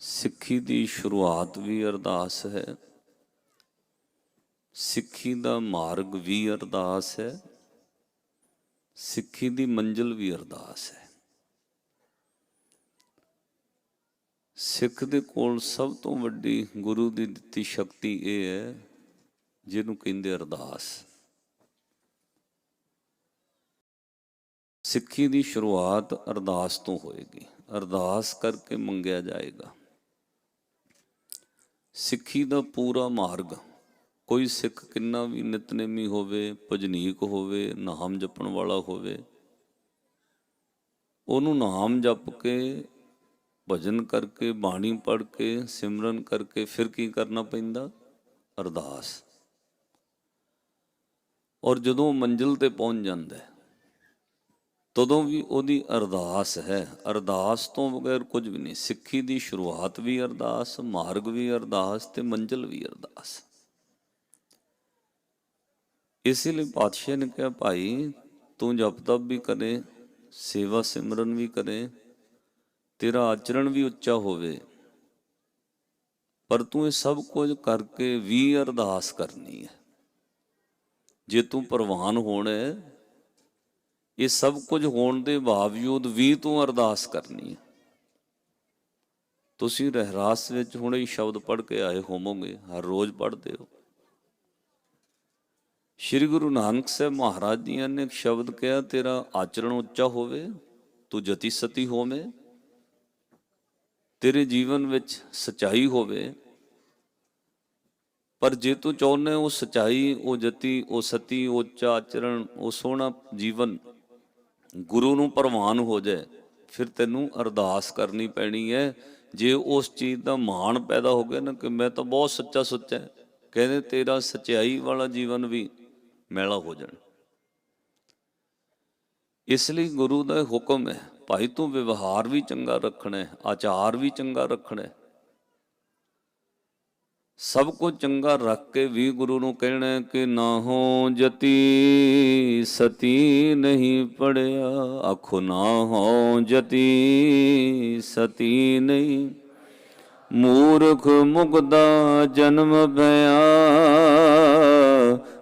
ਸਿੱਖੀ ਦੀ ਸ਼ੁਰੂਆਤ ਵੀ ਅਰਦਾਸ ਹੈ। ਸਿੱਖੀ ਦਾ ਮਾਰਗ ਵੀ ਅਰਦਾਸ ਹੈ। ਸਿੱਖੀ ਦੀ ਮੰਜ਼ਿਲ ਵੀ ਅਰਦਾਸ ਹੈ। ਸਿੱਖ ਦੇ ਕੋਲ ਸਭ ਤੋਂ ਵੱਡੀ ਗੁਰੂ ਦੀ ਦਿੱਤੀ ਸ਼ਕਤੀ ਇਹ ਹੈ, ਜਿਹਨੂੰ ਕਹਿੰਦੇ ਅਰਦਾਸ। ਸਿੱਖੀ ਦੀ ਸ਼ੁਰੂਆਤ ਅਰਦਾਸ ਤੋਂ ਹੋਏਗੀ। ਅਰਦਾਸ ਕਰਕੇ ਮੰਗਿਆ ਜਾਏਗਾ। ਸਿੱਖੀ ਦਾ ਪੂਰਾ ਮਾਰਗ। ਕੋਈ ਸਿੱਖ ਕਿੰਨਾ ਵੀ ਨਿਤਨੇਮੀ ਹੋਵੇ, ਭਜਨੀਕ ਹੋਵੇ, ਨਾਮ ਜਪਣ ਵਾਲਾ ਹੋਵੇ, ਉਹਨੂੰ ਨਾਮ ਜਪ ਕੇ, ਭਜਨ ਕਰਕੇ, ਬਾਣੀ ਪੜ੍ਹ ਕੇ, ਸਿਮਰਨ ਕਰਕੇ ਫਿਰ ਕੀ ਕਰਨਾ ਪੈਂਦਾ? ਅਰਦਾਸ। ਔਰ ਜਦੋਂ ਮੰਜ਼ਿਲ ਤੇ ਪਹੁੰਚ ਜਾਂਦਾ ਹੈ ਤਦੋਂ ਵੀ ਉਹਦੀ ਅਰਦਾਸ ਹੈ। ਅਰਦਾਸ ਤੋਂ ਬਗੈਰ ਕੁਝ ਵੀ ਨਹੀਂ। ਸਿੱਖੀ ਦੀ ਸ਼ੁਰੂਆਤ ਵੀ ਅਰਦਾਸ, ਮਾਰਗ ਵੀ ਅਰਦਾਸ ਤੇ ਮੰਜ਼ਿਲ ਵੀ ਅਰਦਾਸ। ਇਸੇ ਲਈ ਪਾਤਸ਼ਾਹ ਨੇ ਕਿਹਾ, ਭਾਈ, ਤੂੰ ਜਪ ਤਪ ਵੀ ਕਰੇ, ਸੇਵਾ ਸਿਮਰਨ ਵੀ ਕਰੇ, ਤੇਰਾ ਆਚਰਣ ਵੀ ਉੱਚਾ ਹੋਵੇ। ਪਰ ਤੂੰ ਇਹ ਸਭ ਕੁਝ ਕਰਕੇ ਵੀ ਅਰਦਾਸ ਕਰਨੀ ਹੈ। ਜੇ ਤੂੰ ਪ੍ਰਵਾਨ ਹੋਣਾ ਹੈ ਇਹ ਸਭ ਕੁਝ ਹੋਣ ਦੇ ਬਾਵਜੂਦ ਵੀ ਤੂੰ ਅਰਦਾਸ ਕਰਨੀ ਹੈ। ਤੁਸੀਂ ਰਹਿਰਾਸ ਵਿੱਚ ਹੁਣੇ ਹੀ ਸ਼ਬਦ ਪੜ੍ਹ ਕੇ ਆਏ ਹੋਵੋਗੇ, ਹਰ ਰੋਜ਼ ਪੜ੍ਹਦੇ ਹੋ। ਸ੍ਰੀ ਗੁਰੂ ਨਾਨਕ ਸਾਹਿਬ ਮਹਾਰਾਜ ਜੀ ਨੇ ਇੱਕ ਸ਼ਬਦ ਕਿਹਾ, ਤੇਰਾ ਆਚਰਣ ਉੱਚਾ ਹੋਵੇ, ਤੂੰ ਜਤੀ ਸਤੀ ਹੋਵੇਂ, ਤੇਰੇ ਜੀਵਨ ਵਿੱਚ ਸਚਾਈ ਹੋਵੇ। ਪਰ ਜੇ ਤੂੰ ਚਾਹੁੰਦੇ ਉਹ ਸਚਾਈ, ਉਹ ਜਤੀ, ਉਹ ਸਤੀ, ਉਹ ਉੱਚਾ ਆਚਰਣ, ਉਹ ਸੋਹਣਾ ਜੀਵਨ ਗੁਰੂ ਨੂੰ ਪ੍ਰਵਾਨ ਹੋ ਜਾਏ, ਫਿਰ ਤੈਨੂੰ ਅਰਦਾਸ ਕਰਨੀ ਪੈਣੀ ਹੈ। ਜੇ ਉਸ ਚੀਜ਼ ਦਾ ਮਾਣ ਪੈਦਾ ਹੋ ਗਿਆ ਨਾ ਕਿ ਮੈਂ ਤਾਂ ਬਹੁਤ ਸੱਚਾ ਸੁੱਚਾ ਕਹਿੰਦੇ ਤੇਰਾ ਸਚਾਈ ਵਾਲਾ ਜੀਵਨ ਵੀ ਮੈਲਾ ਹੋ ਜਾਣਾ। ਇਸ ਲਈ ਗੁਰੂ ਦਾ ਹੁਕਮ ਹੈ, ਭਾਈ ਤੂੰ ਵਿਵਹਾਰ ਵੀ ਚੰਗਾ ਰੱਖਣਾ ਹੈ, ਆਚਾਰ ਵੀ ਚੰਗਾ ਰੱਖਣਾ ਹੈ ਸਭ ਕੁਝ ਚੰਗਾ ਰੱਖ ਕੇ ਵੀ ਗੁਰੂ ਨੂੰ ਕਹਿਣਾ ਕਿ ਨਾ ਹੋ ਜਤੀ, ਸਤੀ ਨਹੀਂ ਪੜਿਆ। ਆਖੋ, ਨਾ ਹੋ ਜਤੀ, ਸਤੀ ਨਹੀਂ। ਮੂਰਖ ਮੁਗਦਾ ਜਨਮ ਭਇਆ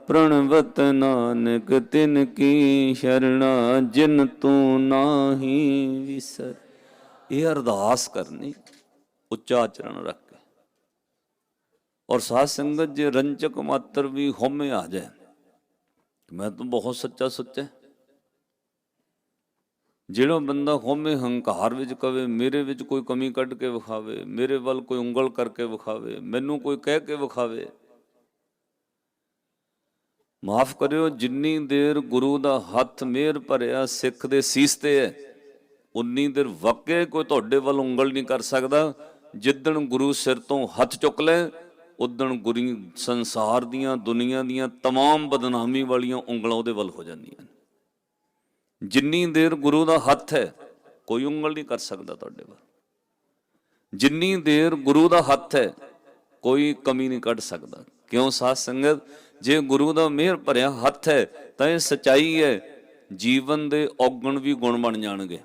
ਪ੍ਰਣਵਤ ਨਾਨਕ ਤਿਨ ਕੀ ਸ਼ਰਣਾ, ਜਿਨ ਤੂੰ ਨਾਹੀ ਵਿਸਰ। ਇਹ ਅਰਦਾਸ ਕਰਨੀ, ਉੱਚਾ ਆਚਰਣ ਰੱਖ ਕੇ ਔਰ ਸਾਧ ਸੰਗਤ ਜੇ ਰੰਚਕ ਮਾਤਰ ਵੀ ਹਉਮੈ ਆ ਜਾਏ, ਮੈਂ ਤਾਂ ਬਹੁਤ ਸੱਚਾ ਸੁੱਚਾ ਜਿਹੜਾ ਬੰਦਾ ਹੋਮੇ ਹੰਕਾਰ ਵਿੱਚ ਕਵੇ, ਮੇਰੇ ਵਿੱਚ ਕੋਈ ਕਮੀ ਕੱਢ ਕੇ ਵਿਖਾਵੇ, ਮੇਰੇ ਵੱਲ ਕੋਈ ਉਂਗਲ ਕਰਕੇ ਵਿਖਾਵੇ, ਮੈਨੂੰ ਕੋਈ ਕਹਿ ਕੇ ਵਿਖਾਵੇ, ਮਾਫ ਕਰਿਓ, ਜਿੰਨੀ ਦੇਰ ਗੁਰੂ ਦਾ ਹੱਥ ਮਿਹਰ ਭਰਿਆ ਸਿੱਖ ਦੇ ਸੀਸ ਤੇ ਹੈ, ਉਨੀ ਦੇਰ ਵਾਕਿਆ ਕੋਈ ਤੁਹਾਡੇ ਵੱਲ ਉਂਗਲ ਨਹੀਂ ਕਰ ਸਕਦਾ, ਜਿੱਦਣ ਗੁਰੂ ਸਿਰ ਤੋਂ ਹੱਥ ਚੁੱਕ ਲੈ ਉਦਣ ਗੁਰੀ ਸੰਸਾਰ ਦੀਆਂ ਦੁਨੀਆ ਦੀਆਂ तमाम ਬਦਨਾਮੀ ਵਾਲੀਆਂ ਉਂਗਲਾਂ ਉਹਦੇ ਵੱਲ ਹੋ ਜਾਂਦੀਆਂ ਨੇ ਜਿੰਨੀ ਦੇਰ ਗੁਰੂ ਦਾ ਹੱਥ ਹੈ ਕੋਈ ਉਂਗਲ ਨਹੀਂ ਕਰ ਸਕਦਾ ਤੁਹਾਡੇ ਵੱਲ ਜਿੰਨੀ ਦੇਰ ਗੁਰੂ ਦਾ ਹੱਥ ਹੈ ਕੋਈ ਕਮੀ ਨਹੀਂ ਕੱਢ ਸਕਦਾ ਕਿਉਂ ਸਾਧ ਸੰਗਤ ਜੇ ਗੁਰੂ ਦਾ ਮਿਹਰ ਭਰਿਆ ਹੱਥ ਹੈ ਤਾਂ ਇਹ ਸਚਾਈ ਹੈ ਜੀਵਨ ਦੇ ਔਗਣ ਵੀ ਗੁਣ ਬਣ ਜਾਣਗੇ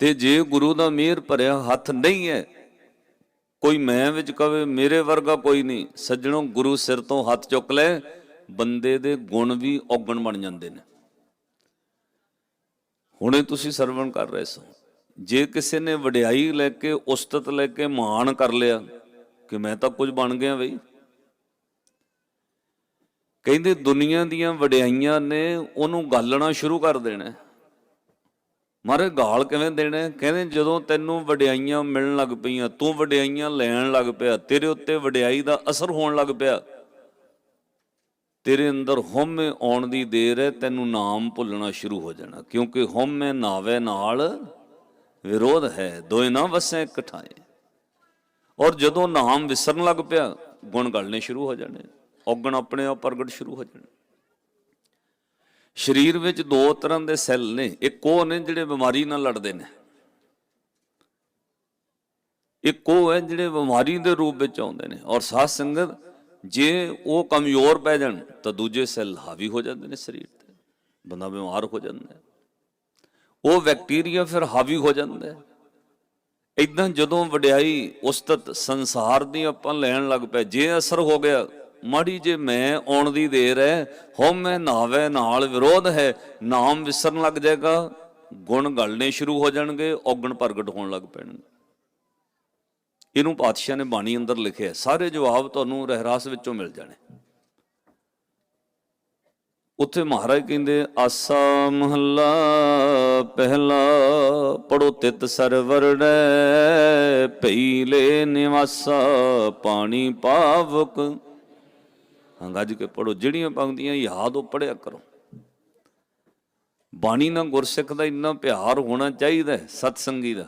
ਤੇ ਜੇ ਗੁਰੂ ਦਾ ਮਿਹਰ ਭਰਿਆ ਹੱਥ ਨਹੀਂ ਹੈ ਕੋਈ ਮੈਂ ਵਿੱਚ ਕਵੇ, ਮੇਰੇ ਵਰਗਾ ਕੋਈ ਨਹੀਂ। ਸੱਜਣੋ, ਗੁਰੂ ਸਿਰ ਤੋਂ ਹੱਥ ਚੁੱਕ ਲੈ, ਬੰਦੇ ਦੇ ਗੁਣ ਵੀ ਔਗਣ ਬਣ ਜਾਂਦੇ ਨੇ। ਹੁਣੇ ਤੁਸੀਂ ਸਰਵਣ ਕਰ ਰਹੇ ਸੋ। ਜੇ ਕਿਸੇ ਨੇ ਵਡਿਆਈ ਲੈ ਕੇ, ਉਸਤਤ ਲੈ ਕੇ ਮਾਣ ਕਰ ਲਿਆ, ਕਿ ਮੈਂ ਤਾਂ ਕੁਝ ਬਣ ਗਿਆ ਬਈ। ਕਹਿੰਦੇ ਦੁਨੀਆ ਦੀਆਂ ਵਡਿਆਈਆਂ ਨੇ ਉਹਨੂੰ ਗਾਲਣਾ ਸ਼ੁਰੂ ਕਰ ਦੇਣਾ। ਮਹਾਰਾਜ ਗਾਲ ਕਿਵੇਂ ਦੇਣਾ? ਕਹਿੰਦੇ ਜਦੋਂ ਤੈਨੂੰ ਵਡਿਆਈਆਂ ਮਿਲਣ ਲੱਗ ਪਈਆਂ, ਤੂੰ ਵਡਿਆਈਆਂ ਲੈਣ ਲੱਗ ਪਿਆ, ਤੇਰੇ ਉੱਤੇ ਵਡਿਆਈ ਦਾ ਅਸਰ ਹੋਣ ਲੱਗ ਪਿਆ। ਤੇਰੇ ਅੰਦਰ ਹਉਮੈ ਆਉਣ ਦੀ ਦੇਰ ਹੈ, ਤੈਨੂੰ ਨਾਮ ਭੁੱਲਣਾ ਸ਼ੁਰੂ ਹੋ ਜਾਣਾ, ਕਿਉਂਕਿ ਹਉਮੈ ਨਾਵੇ ਨਾਲ ਵਿਰੋਧ ਹੈ, ਦੋਏ ਨਾ ਵਸੈ ਇਕਠਾਏ ਔਰ ਜਦੋਂ ਨਾਮ ਵਿਸਰਨ ਲੱਗ ਪਿਆ, ਗੁਣ ਗਲਣੇ ਸ਼ੁਰੂ ਹੋ ਜਾਣੇ, ਔਗਣ ਆਪਣੇ ਆਪ ਪ੍ਰਗਟ ਸ਼ੁਰੂ ਹੋ ਜਾਣੇ। ਸਰੀਰ ਵਿੱਚ ਦੋ ਤਰ੍ਹਾਂ ਦੇ ਸੈੱਲ ਨੇ, ਇੱਕ ਉਹ ਨੇ ਜਿਹੜੇ ਬਿਮਾਰੀ ਨਾਲ ਲੜਦੇ ਨੇ। ਇੱਕ ਉਹ ਹੈ ਜਿਹੜੇ ਬਿਮਾਰੀ ਦੇ ਰੂਪ ਵਿੱਚ ਆਉਂਦੇ ਨੇ। ਔਰ ਸਾਧ ਸੰਗਤ, ਜੇ ਉਹ ਕਮਜ਼ੋਰ ਪੈ ਜਾਣ, ਤਾਂ ਦੂਜੇ ਸੈੱਲ ਹਾਵੀ ਹੋ ਜਾਂਦੇ ਨੇ ਸਰੀਰ ਤੇ। ਬੰਦਾ ਬਿਮਾਰ ਹੋ ਜਾਂਦਾ ਉਹ ਬੈਕਟੀਰੀਆ ਫਿਰ ਹਾਵੀ ਹੋ ਜਾਂਦਾ ਹੈ। ਇਦਾਂ ਜਦੋਂ ਵਡਿਆਈ ਉਸਤਤ ਸੰਸਾਰ ਦੀ ਆਪਾਂ ਲੈਣ ਲੱਗ ਪਏ, ਜੇ ਅਸਰ ਹੋ ਗਿਆ ਮਾੜੀ ਜੇ ਮੈਂ ਆਉਣ ਦੀ ਦੇਰ ਹੈ ਹਉਮੈ ਨਾਵੇ ਨਾਲ ਵਿਰੋਧ ਹੈ, ਨਾਮ ਵਿਸਰਨ ਲੱਗ ਜਾਏਗਾ, ਗੁਣ ਗਲਣੇ ਸ਼ੁਰੂ ਹੋ ਜਾਣਗੇ, ਔਗਣ ਪ੍ਰਗਟ ਹੋਣ ਲੱਗ ਪੈਣਗੇ। ਇਹਨੂੰ ਪਾਤਸ਼ਾਹ ਨੇ ਬਾਣੀ ਅੰਦਰ ਲਿਖਿਆ, ਸਾਰੇ ਜਵਾਬ ਤੁਹਾਨੂੰ ਰਹਿਰਾਸ ਵਿੱਚੋਂ ਮਿਲ ਜਾਣੇ। ਉੱਥੇ ਮਹਾਰਾਜ ਕਹਿੰਦੇ, ਆਸਾ ਮਹੱਲਾ ਪਹਿਲਾ ਪੜੋ ਤਿਤ ਸਰਵਰੜੈ ਲੈ ਨਿਵਾਸਾ ਪਾਣੀ ਪਾਵਕ। ਹਾਂ ਕੇ ਪੜੋ ਜਿਹੜੀਆਂ ਪੰਕਤੀਆਂ ਯਾਦ ਉਹ ਪੜਿਆ ਕਰੋ। ਬਾਣੀ ਨਾਲ ਗੁਰਸਿੱਖ ਦਾ ਇੰਨਾ ਪਿਆਰ ਹੋਣਾ ਚਾਹੀਦਾ ਹੈ, ਸਤਸੰਗੀ ਦਾ,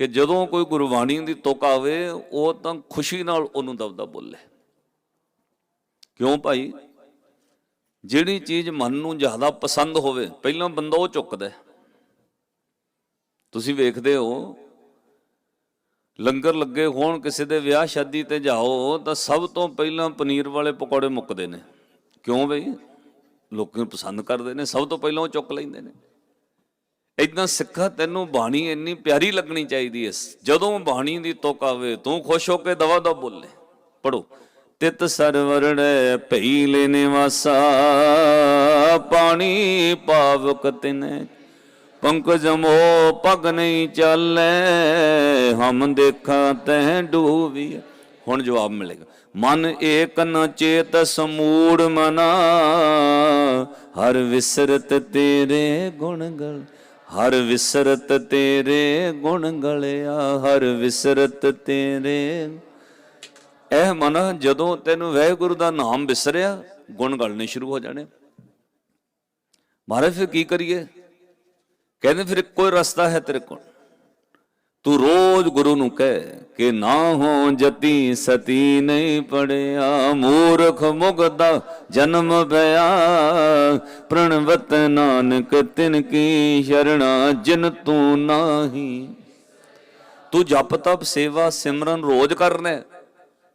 ਕਿ ਜਦੋਂ ਕੋਈ ਗੁਰਬਾਣੀ ਦੀ ਤੁਕ ਆਵੇ, ਉਹ ਤਾਂ ਖੁਸ਼ੀ ਨਾਲ ਉਹਨੂੰ ਦਬਦਾ ਬੋਲੇ। ਕਿਉਂ ਭਾਈ? ਜਿਹੜੀ ਚੀਜ਼ ਮਨ ਨੂੰ ਜ਼ਿਆਦਾ ਪਸੰਦ ਹੋਵੇ, ਪਹਿਲਾਂ ਬੰਦਾ ਉਹ ਚੁੱਕਦਾ ਤੁਸੀਂ ਵੇਖਦੇ ਹੋ ਲੰਗਰ ਲੱਗੇ ਹੋਣ, ਕਿਸੇ ਦੇ ਵਿਆਹ ਸ਼ਾਦੀ ਤੇ ਜਾਓ, ਤਾਂ ਸਭ ਤੋਂ ਪਹਿਲਾਂ ਪਨੀਰ ਵਾਲੇ ਪਕੌੜੇ ਮੁੱਕਦੇ ਨੇ। ਕਿਉਂ ਬਈ? ਲੋਕੀ ਪਸੰਦ ਕਰਦੇ ਨੇ, ਸਭ ਤੋਂ ਪਹਿਲਾਂ ਉਹ ਚੁੱਕ ਲੈਂਦੇ ਨੇ। ਇਦਾਂ ਸਿੱਖਾ, ਤੈਨੂੰ ਬਾਣੀ ਇੰਨੀ ਪਿਆਰੀ ਲੱਗਣੀ ਚਾਹੀਦੀ ਹੈ ਜਦੋਂ ਬਾਣੀ ਦੀ ਤੁਕ ਆਵੇ, ਤੂੰ ਖੁਸ਼ ਹੋ ਕੇ ਦਵਾ ਦਵਾ ਬੋਲੇ। ਪੜੋ ਤਿਤ ਸਰਵਰੜੈ ਭਈ ਲੈ ਨਿਵਾਸਾ, ਪਾਣੀ ਪਾਵਕ ਤਿਨੈ ਪੰਕਜ ਮੋ ਪਗ ਨਹੀਂ ਚਾਲੈ, ਹਮ ਦੇਖਾਂ ਤੈ ਡੂਬੀ ਹੁਣ ਜਵਾਬ ਮਿਲੇਗਾ। ਮਨ ਏਕ ਨ ਚੇਤ ਸਮੂੜ ਮਨਾ, ਹਰ ਵਿਸਰਤ ਤੇਰੇ ਗੁਣ ਗਲ। ਹਰ ਵਿਸਰਤ ਤੇਰੇ ਗੁਣ ਗਲਿਆ, ਹਰ ਵਿਸਰਤ ਤੇਰੇ। ਇਹ ਮਨ, ਜਦੋਂ ਤੈਨੂੰ ਵਾਹਿਗੁਰੂ ਦਾ ਨਾਮ ਵਿਸਰਿਆ ਗੁਣ ਗਲਣੇ ਸ਼ੁਰੂ ਹੋ ਜਾਣੇ। ਮਹਾਰਾਜ, ਫਿਰ ਕੀ ਕਰੀਏ? ਕਹਿੰਦੇ ਫਿਰ ਇੱਕੋ ਹੀ ਰਸਤਾ ਹੈ ਤੇਰੇ ਕੋਲ? ਤੂੰ ਰੋਜ਼ ਗੁਰੂ ਨੂੰ ਕਹਿ ਕਿ ਨਾ ਹੋ ਜਤੀ ਸਤੀ ਨਹੀਂ ਪੜਿਆ ਮੂਰਖ ਮੁਗਦਾ ਜਨਮ ਬਿਆ ਪ੍ਰਣਵਤ ਨਾਨਕ ਤਿਨ ਕੀ ਸ਼ਰਣਾ ਜਿਨ ਤੂੰ ਨਾਹੀ। ਤੂੰ ਜਪ ਤਪ ਸੇਵਾ ਸਿਮਰਨ ਰੋਜ਼ ਕਰਨਾ ਹੈ,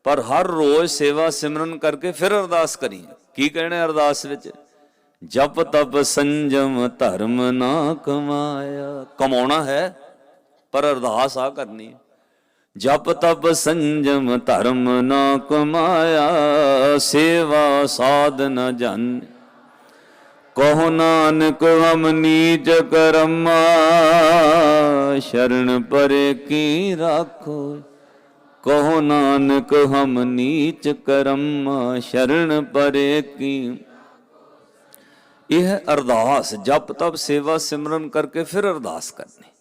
ਪਰ ਹਰ ਰੋਜ਼ ਸੇਵਾ ਸਿਮਰਨ ਕਰਕੇ ਫਿਰ ਅਰਦਾਸ ਕਰੀ। ਕੀ ਕਹਿਣਾ ਅਰਦਾਸ ਵਿੱਚ? ਜਪ ਤਪ ਸੰਜਮ ਧਰਮ ਨਾ ਕਮਾਇਆ। ਕਮਾਉਣਾ ਹੈ, ਪਰ ਅਰਦਾਸ ਆ ਕਰਨੀ ਹੈ। ਜਪ ਤਪ ਸੰਜਮ ਧਰਮ ਨਾ ਕਮਾਇਆ, ਸੇਵਾ ਸਾਧਨ ਜਨ। ਕਹੋ ਨਾਨਕ, ਹਮ ਨੀਚ ਕਰਮਾ, ਸ਼ਰਨ ਪਰੇ ਕੀ ਰਾਖੋ। ਕਹੋ ਨਾਨਕ, ਹਮ ਨੀਚ ਕਰਮਾ, ਸ਼ਰਨ ਪਰੇ ਕੀ ਇਹ ਹੈ ਅਰਦਾਸ, ਜਪ ਤਪ, ਸੇਵਾ ਸਿਮਰਨ ਕਰਕੇ ਫਿਰ ਅਰਦਾਸ ਕਰਨੀ।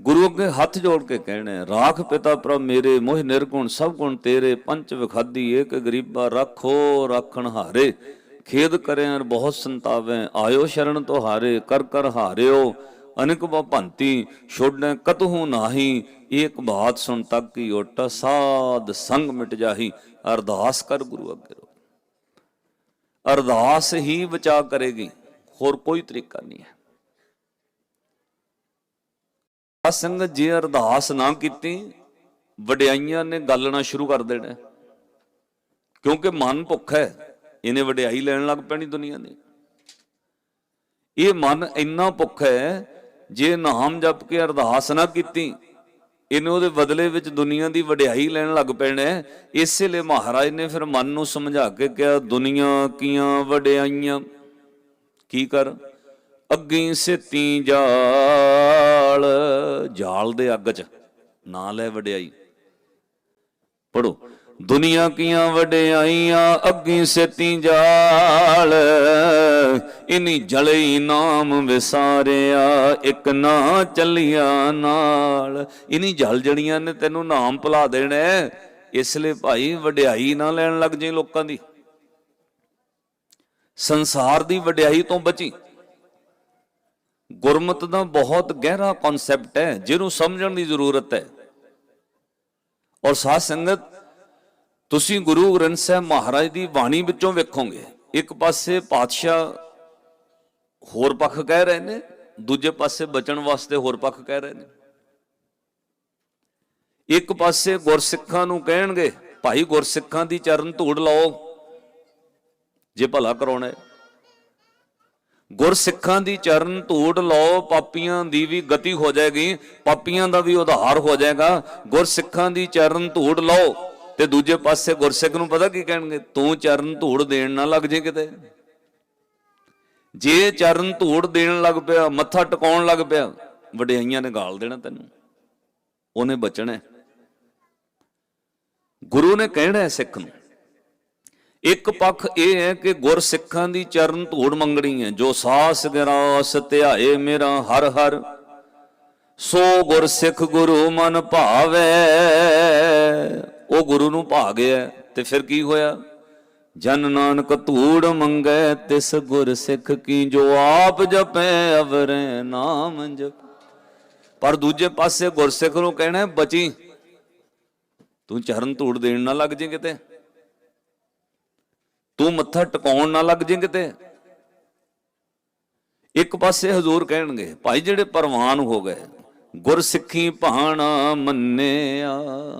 ਗੁਰੂ ਅੱਗੇ ਹੱਥ ਜੋੜ ਕੇ ਕਹਿਣਾ ਰਾਖ ਪਿਤਾ ਪ੍ਰਭ ਮੇਰੇ ਮੋਹ ਨਿਰਗੁਣ, ਸਭ ਗੁਣ ਤੇਰੇ ਪੰਚ ਵਿਖਾਦੀ, ਏਕ ਗਰੀਬਾ ਰੱਖੋ ਰਾਖਣ ਹਾਰੇ। ਖੇਦ ਕਰਿਆ ਬਹੁਤ ਸੰਤਾਵੇ, ਆਇਓ ਸ਼ਰਨ ਤੁਹਾਰੇ, ਕਰ ਕਰ ਹਾਰਿਓ। ਅਨੇਕ ਬਾ ਭੰਤੀ ਛੋੜੈ ਕਤਹੂ ਨਾਹੀ, ਏਕ ਬਾਤ ਸੁਣ ਤੱਕ ਕੀ ਓਟ, ਸਾਧ ਸੰਗ ਮਿਟ ਜਾਹੀ। ਅਰਦਾਸ ਕਰ ਗੁਰੂ ਅੱਗੇ ਰੋ। ਅਰਦਾਸ ਹੀ ਬਚਾ ਕਰੇਗੀ, ਹੋਰ ਕੋਈ ਤਰੀਕਾ ਨਹੀਂ ਹੈ। ਆ ਸੰਗਤ ਜੇ ਅਰਦਾਸ ਨਾ ਕੀਤੀ, ਵਡਿਆਈਆਂ ਨੇ ਗੱਲਣਾ ਸ਼ੁਰੂ ਕਰ ਦੇਣਾ। ਕਿਉਂਕਿ ਮਨ ਭੁੱਖਾ ਹੈ, ਇਹਨੇ ਵਡਿਆਈ ਲੈਣ ਲੱਗ ਪੈਣੀ ਦੁਨੀਆ ਦੀ। ਇਹ ਮਨ ਇੰਨਾ ਭੁੱਖਾ ਹੈ, ਜੇ ਨਾਮ ਜਪ ਕੇ ਅਰਦਾਸ ਨਾ ਕੀਤੀ ਇਹਨੂੰ ਉਹਦੇ ਬਦਲੇ ਵਿੱਚ ਦੁਨੀਆ ਦੀ ਵਡਿਆਈ ਲੈਣ ਲੱਗ ਪੈਣਾ ਇਸੇ ਲਈ ਮਹਾਰਾਜ ਨੇ ਫਿਰ ਮਨ ਨੂੰ ਸਮਝਾ ਕੇ ਕਿਹਾ, ਦੁਨੀਆ ਕੀਆਂ ਵਡਿਆਈਆਂ, ਕੀ ਕਰ? ਅੱਗੇ ਸਿੱਤੀ ਜਾਲ ਜਾਲ ਦੇ ਅੱਗ ਚ ਨਾ ਲੈ ਵਡਿਆਈ। ਪੜੋ ਦੁਨੀਆ ਕੀਆਂ ਵਡਿਆਈਆਂ ਅੱਗੀ ਸੇਤੀ ਜਾਲ। ਇਨੀ ਜਲਈ ਨਾਮ ਵਿਸਾਰਿਆ, ਇੱਕ ਨਾ ਚੱਲਿਆ ਨਾਲ। ਇਨੀ ਜਲ ਜੜੀਆਂ ਨੇ ਤੈਨੂੰ ਨਾਮ ਭੁਲਾ ਦੇਣਾ। ਇਸ ਲਈ ਭਾਈ ਵਡਿਆਈ ਨਾ ਲੈਣ ਲੱਗ ਜੇ ਲੋਕਾਂ ਦੀ। ਸੰਸਾਰ ਦੀ ਵਡਿਆਈ ਤੋਂ ਬਚੀ। ਗੁਰਮਤ ਦਾ ਬਹੁਤ ਗਹਿਰਾ ਕਨਸੈਪਟ ਹੈ, ਜਿਹਨੂੰ ਸਮਝਣ ਦੀ ਜ਼ਰੂਰਤ ਹੈ। ਔਰ ਸਾਧ ਸੰਗਤ ਤੁਸੀਂ ਗੁਰੂ ਗ੍ਰੰਥ ਸਾਹਿਬ ਮਹਾਰਾਜ ਦੀ ਬਾਣੀ ਵਿੱਚੋਂ ਵੇਖੋਗੇ, ਇੱਕ ਪਾਸੇ ਪਾਤਸ਼ਾਹ ਹੋਰ ਪੱਖ ਕਹਿ ਰਹੇ ਨੇ, ਦੂਜੇ ਪਾਸੇ ਬਚਣ ਵਾਸਤੇ ਹੋਰ ਪੱਖ ਕਹਿ ਰਹੇ ਨੇ। ਇੱਕ ਪਾਸੇ ਗੁਰਸਿੱਖਾਂ ਨੂੰ ਕਹਿਣਗੇ, ਭਾਈ ਗੁਰਸਿੱਖਾਂ ਦੀ ਚਰਨ ਧੂੜ ਲਾਓ, ਜੇ ਭਲਾ ਕਰਾਉਣਾ ਹੈ। ਗੁਰਸਿੱਖਾਂ ਦੀ ਚਰਨ ਧੂੜ ਲਓ, ਪਾਪੀਆਂ ਦੀ ਵੀ ਗਤੀ ਹੋ ਜਾਏਗੀ, ਪਾਪੀਆਂ ਦਾ ਵੀ ਉਧਾਰ ਹੋ ਜਾਏਗਾ। ਗੁਰਸਿੱਖਾਂ ਦੀ ਚਰਨ ਧੂੜ ਲਓ। ਤੇ ਦੂਜੇ ਪਾਸੇ ਗੁਰਸਿੱਖ ਨੂੰ ਪਤਾ ਕੀ ਕਹਿਣਗੇ? ਤੂੰ ਚਰਨ ਧੂੜ ਦੇਣ ਨਾ ਲੱਗ ਜੇ ਕਿਤੇ। ਜੇ ਚਰਨ ਧੂੜ ਦੇਣ ਲੱਗ ਪਿਆ, ਮੱਥਾ ਟਿਕਾਉਣ ਲੱਗ ਪਿਆ, ਵਡਿਆਈਆਂ ਨੇ ਗਾਲ ਦੇਣਾ ਤੈਨੂੰ। ਉਹਨੇ ਬਚਣਾ। ਗੁਰੂ ਨੇ ਕਹਿਣਾ ਸਿੱਖ ਨੂੰ। ਇੱਕ ਪੱਖ ਇਹ ਹੈ ਕਿ ਗੁਰਸਿੱਖਾਂ ਦੀ ਚਰਨ ਧੂੜ ਮੰਗਣੀ ਹੈ। ਜੋ ਸਾਸ ਗਿਰਾਸ ਧਿਆਏ ਮੇਰਾ ਹਰ ਹਰ, ਸੋ ਗੁਰਸਿੱਖ ਗੁਰੂ ਮਨ ਭਾਵੈ। ਉਹ ਗੁਰੂ ਨੂੰ ਭਾ ਗਿਆ ਤੇ ਫਿਰ ਕੀ ਹੋਇਆ? ਜਨ ਨਾਨਕ ਧੂੜ ਮੰਗੈ, ਤਿਸ ਗੁਰਸਿੱਖ ਕੀ ਜੋ ਆਪ ਜਪੈ, ਅਵਰੈ ਨਾਮ ਜਪ। ਪਰ ਦੂਜੇ ਪਾਸੇ ਗੁਰਸਿੱਖ ਨੂੰ ਕਹਿਣਾ ਬਚੀ, ਤੂੰ ਚਰਨ ਧੂੜ ਦੇਣ ਨਾ ਲੱਗ ਜੇ ਕਿਤੇ। ਤੂੰ ਮੱਥਾ ਟਿਕਾਉਣ ਨਾ ਲੱਗ ਜੇ ਕਿਤੇ। ਇੱਕ ਪਾਸੇ ਹਜ਼ੂਰ ਕਹਿਣਗੇ, ਭਾਈ ਜਿਹੜੇ ਪਰਵਾਨ ਹੋ ਗਏ ਗੁਰਸਿੱਖੀ ਭਾਣਾ ਮੰਨਿਆ।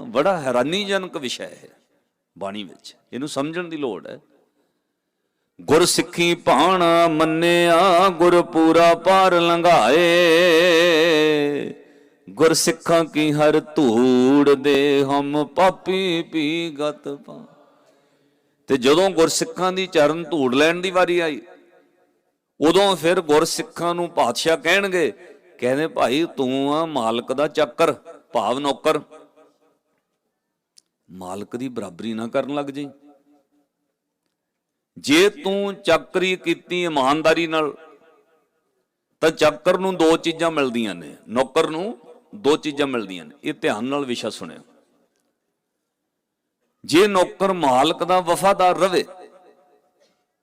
ਬੜਾ ਹੈਰਾਨੀਜਨਕ ਵਿਸ਼ਾ ਹੈ ਬਾਣੀ ਵਿੱਚ। ਇਹਨੂੰ ਸਮਝਣ ਦੀ ਲੋੜ ਹੈ। ਗੁਰਸਿੱਖੀ ਭਾਣਾ ਮੰਨਿਆ, ਗੁਰ ਪੂਰਾ ਪਾਰ ਲੰਘਾਏ। ਗੁਰਸਿੱਖਾਂ ਕੀ ਹਰ ਧੂੜ ਦੇ ਹਮ ਪਾਪੀ ਪੀ ਗਤ ਪਾ। ਤੇ ਜਦੋਂ ਗੁਰਸਿੱਖਾਂ ਦੀ ਚਰਨ ਧੂੜ ਲੈਣ ਦੀ ਵਾਰੀ ਆਈ, ਉਦੋਂ ਫਿਰ ਗੁਰਸਿੱਖਾਂ ਨੂੰ ਪਾਤਸ਼ਾਹ ਕਹਿਣਗੇ ਕਹਿੰਦੇ ਭਾਈ ਤੂੰ ਆ ਮਾਲਕ ਦਾ ਚੱਕਰ, ਭਾਵ ਨੌਕਰ। ਮਾਲਕ ਦੀ ਬਰਾਬਰੀ ਨਾ ਕਰਨ ਲੱਗ ਜਾਈ। ਜੇ ਤੂੰ ਚੱਕਰੀ ਕੀਤੀ ਇਮਾਨਦਾਰੀ ਨਾਲ, ਤਾਂ ਚੱਕਰ ਨੂੰ ਦੋ ਚੀਜ਼ਾਂ ਮਿਲਦੀਆਂ ਨੇ, ਨੌਕਰ ਨੂੰ ਦੋ ਚੀਜ਼ਾਂ ਮਿਲਦੀਆਂ ਨੇ। ਇਹ ਧਿਆਨ ਨਾਲ ਵਿਸ਼ਾ ਸੁਣਿਓ। ਜੇ ਨੌਕਰ ਮਾਲਕ ਦਾ ਵਫਾਦਾਰ ਰਵੇ,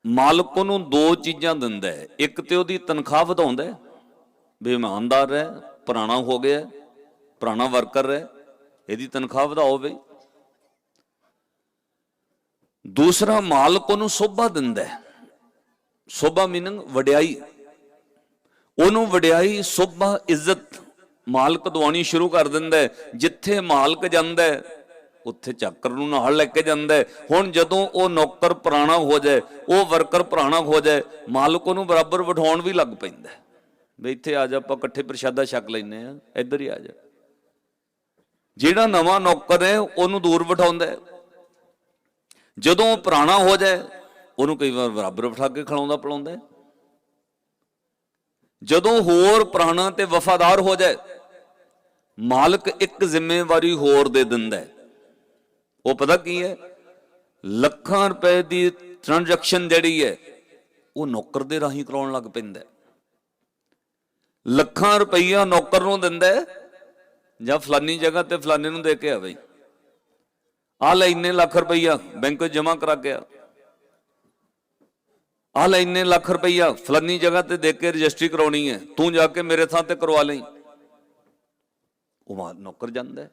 ਮਾਲਕ ਨੂੰ ਦੋ ਚੀਜ਼ਾਂ ਦਿੰਦਾ ਹੈ। ਇੱਕ ਤੇ ਉਹਦੀ ਤਨਖਾਹ ਵਧਾਉਂਦਾ ਹੈ ਵੀ ਇਮਾਨਦਾਰ ਹੈ ਪੁਰਾਣਾ ਹੋ ਗਿਆ, ਪੁਰਾਣਾ ਵਰਕਰ ਹੈ ਇਹਦੀ ਤਨਖਾਹ ਵਧਾਓ ਬਈ। ਦੂਸਰਾ ਮਾਲਕ ਉਹਨੂੰ ਸੋਭਾ ਦਿੰਦਾ ਹੈ। ਸੋਭਾ ਮੀਨਿੰਗ ਵਡਿਆਈ। ਉਹਨੂੰ ਵਡਿਆਈ, ਸੋਭਾ, ਇੱਜ਼ਤ ਮਾਲਕ ਦਵਾਉਣੀ ਸ਼ੁਰੂ ਕਰ ਦਿੰਦਾ ਜਿੱਥੇ ਮਾਲਕ ਜਾਂਦਾ ਉੱਥੇ ਚੱਕਰ ਨੂੰ ਨਾਲ ਲੈ ਕੇ ਜਾਂਦਾ ਹੁਣ ਜਦੋਂ ਉਹ ਨੌਕਰ ਪੁਰਾਣਾ ਹੋ ਜਾਏ, ਉਹ ਵਰਕਰ ਪੁਰਾਣਾ ਹੋ ਜਾਏ, ਮਾਲਕ ਉਹਨੂੰ ਬਰਾਬਰ ਬਿਠਾਉਣ ਵੀ ਲੱਗ ਪੈਂਦਾ ਵੀ ਇੱਥੇ ਆ ਜਾ, ਆਪਾਂ ਇਕੱਠੇ ਪ੍ਰਸ਼ਾਦਾ ਛਕ ਲੈਨੇ ਆ ਇੱਧਰ ਹੀ ਆ ਜਾ। ਜਿਹੜਾ ਨਵਾਂ ਨੌਕਰ ਹੈ, ਉਹਨੂੰ ਦੂਰ ਬਿਠਾਉਂਦਾ ਜਦੋਂ ਉਹ ਪੁਰਾਣਾ ਹੋ ਜਾਏ, ਉਹਨੂੰ ਕਈ ਵਾਰ ਬਰਾਬਰ ਬਿਠਾ ਕੇ ਖਿਲਾਉਂਦਾ, ਪਿਲਾਉਂਦਾ ਜਦੋਂ ਹੋਰ ਪੁਰਾਣਾ ਤੇ ਵਫਾਦਾਰ ਹੋ ਜਾਏ, ਮਾਲਕ ਇੱਕ ਜ਼ਿੰਮੇਵਾਰੀ ਹੋਰ ਦੇ ਦਿੰਦਾ ਉਹ ਪਤਾ ਕੀ ਹੈ? ਲੱਖਾਂ ਰੁਪਏ ਦੀ ਟ੍ਰਾਂਜੈਕਸ਼ਨ ਜਿਹੜੀ ਹੈ, ਉਹ ਨੌਕਰ ਦੇ ਰਾਹੀਂ ਕਰਾਉਣ ਲੱਗ ਪੈਂਦਾ ਲੱਖਾਂ ਰੁਪਈਆ ਨੌਕਰ ਨੂੰ ਦਿੰਦਾ ਜਾਂ ਫਲਾਨੀ ਜਗ੍ਹਾ ਤੇ ਫਲਾਨੇ ਨੂੰ ਦੇ ਕੇ ਆ ਬਈ ਆ ਲੈ ਇੰਨੇ ਲੱਖ ਰੁਪਈਆ, ਬੈਂਕ ਵਿੱਚ ਜਮ੍ਹਾਂ ਕਰਾ ਕੇ ਆ। ਲੈ ਇੰਨੇ ਲੱਖ ਰੁਪਈਆ, ਫਲਾਨੀ ਜਗ੍ਹਾ ਤੇ ਦੇ ਕੇ ਰਜਿਸਟਰੀ ਕਰਾਉਣੀ ਹੈ। ਤੂੰ ਜਾ ਕੇ ਮੇਰੇ ਥਾਂ ਤੇ ਕਰਵਾ ਲਈ। ਉਹ ਨੌਕਰ ਜਾਂਦਾ ਹੈ।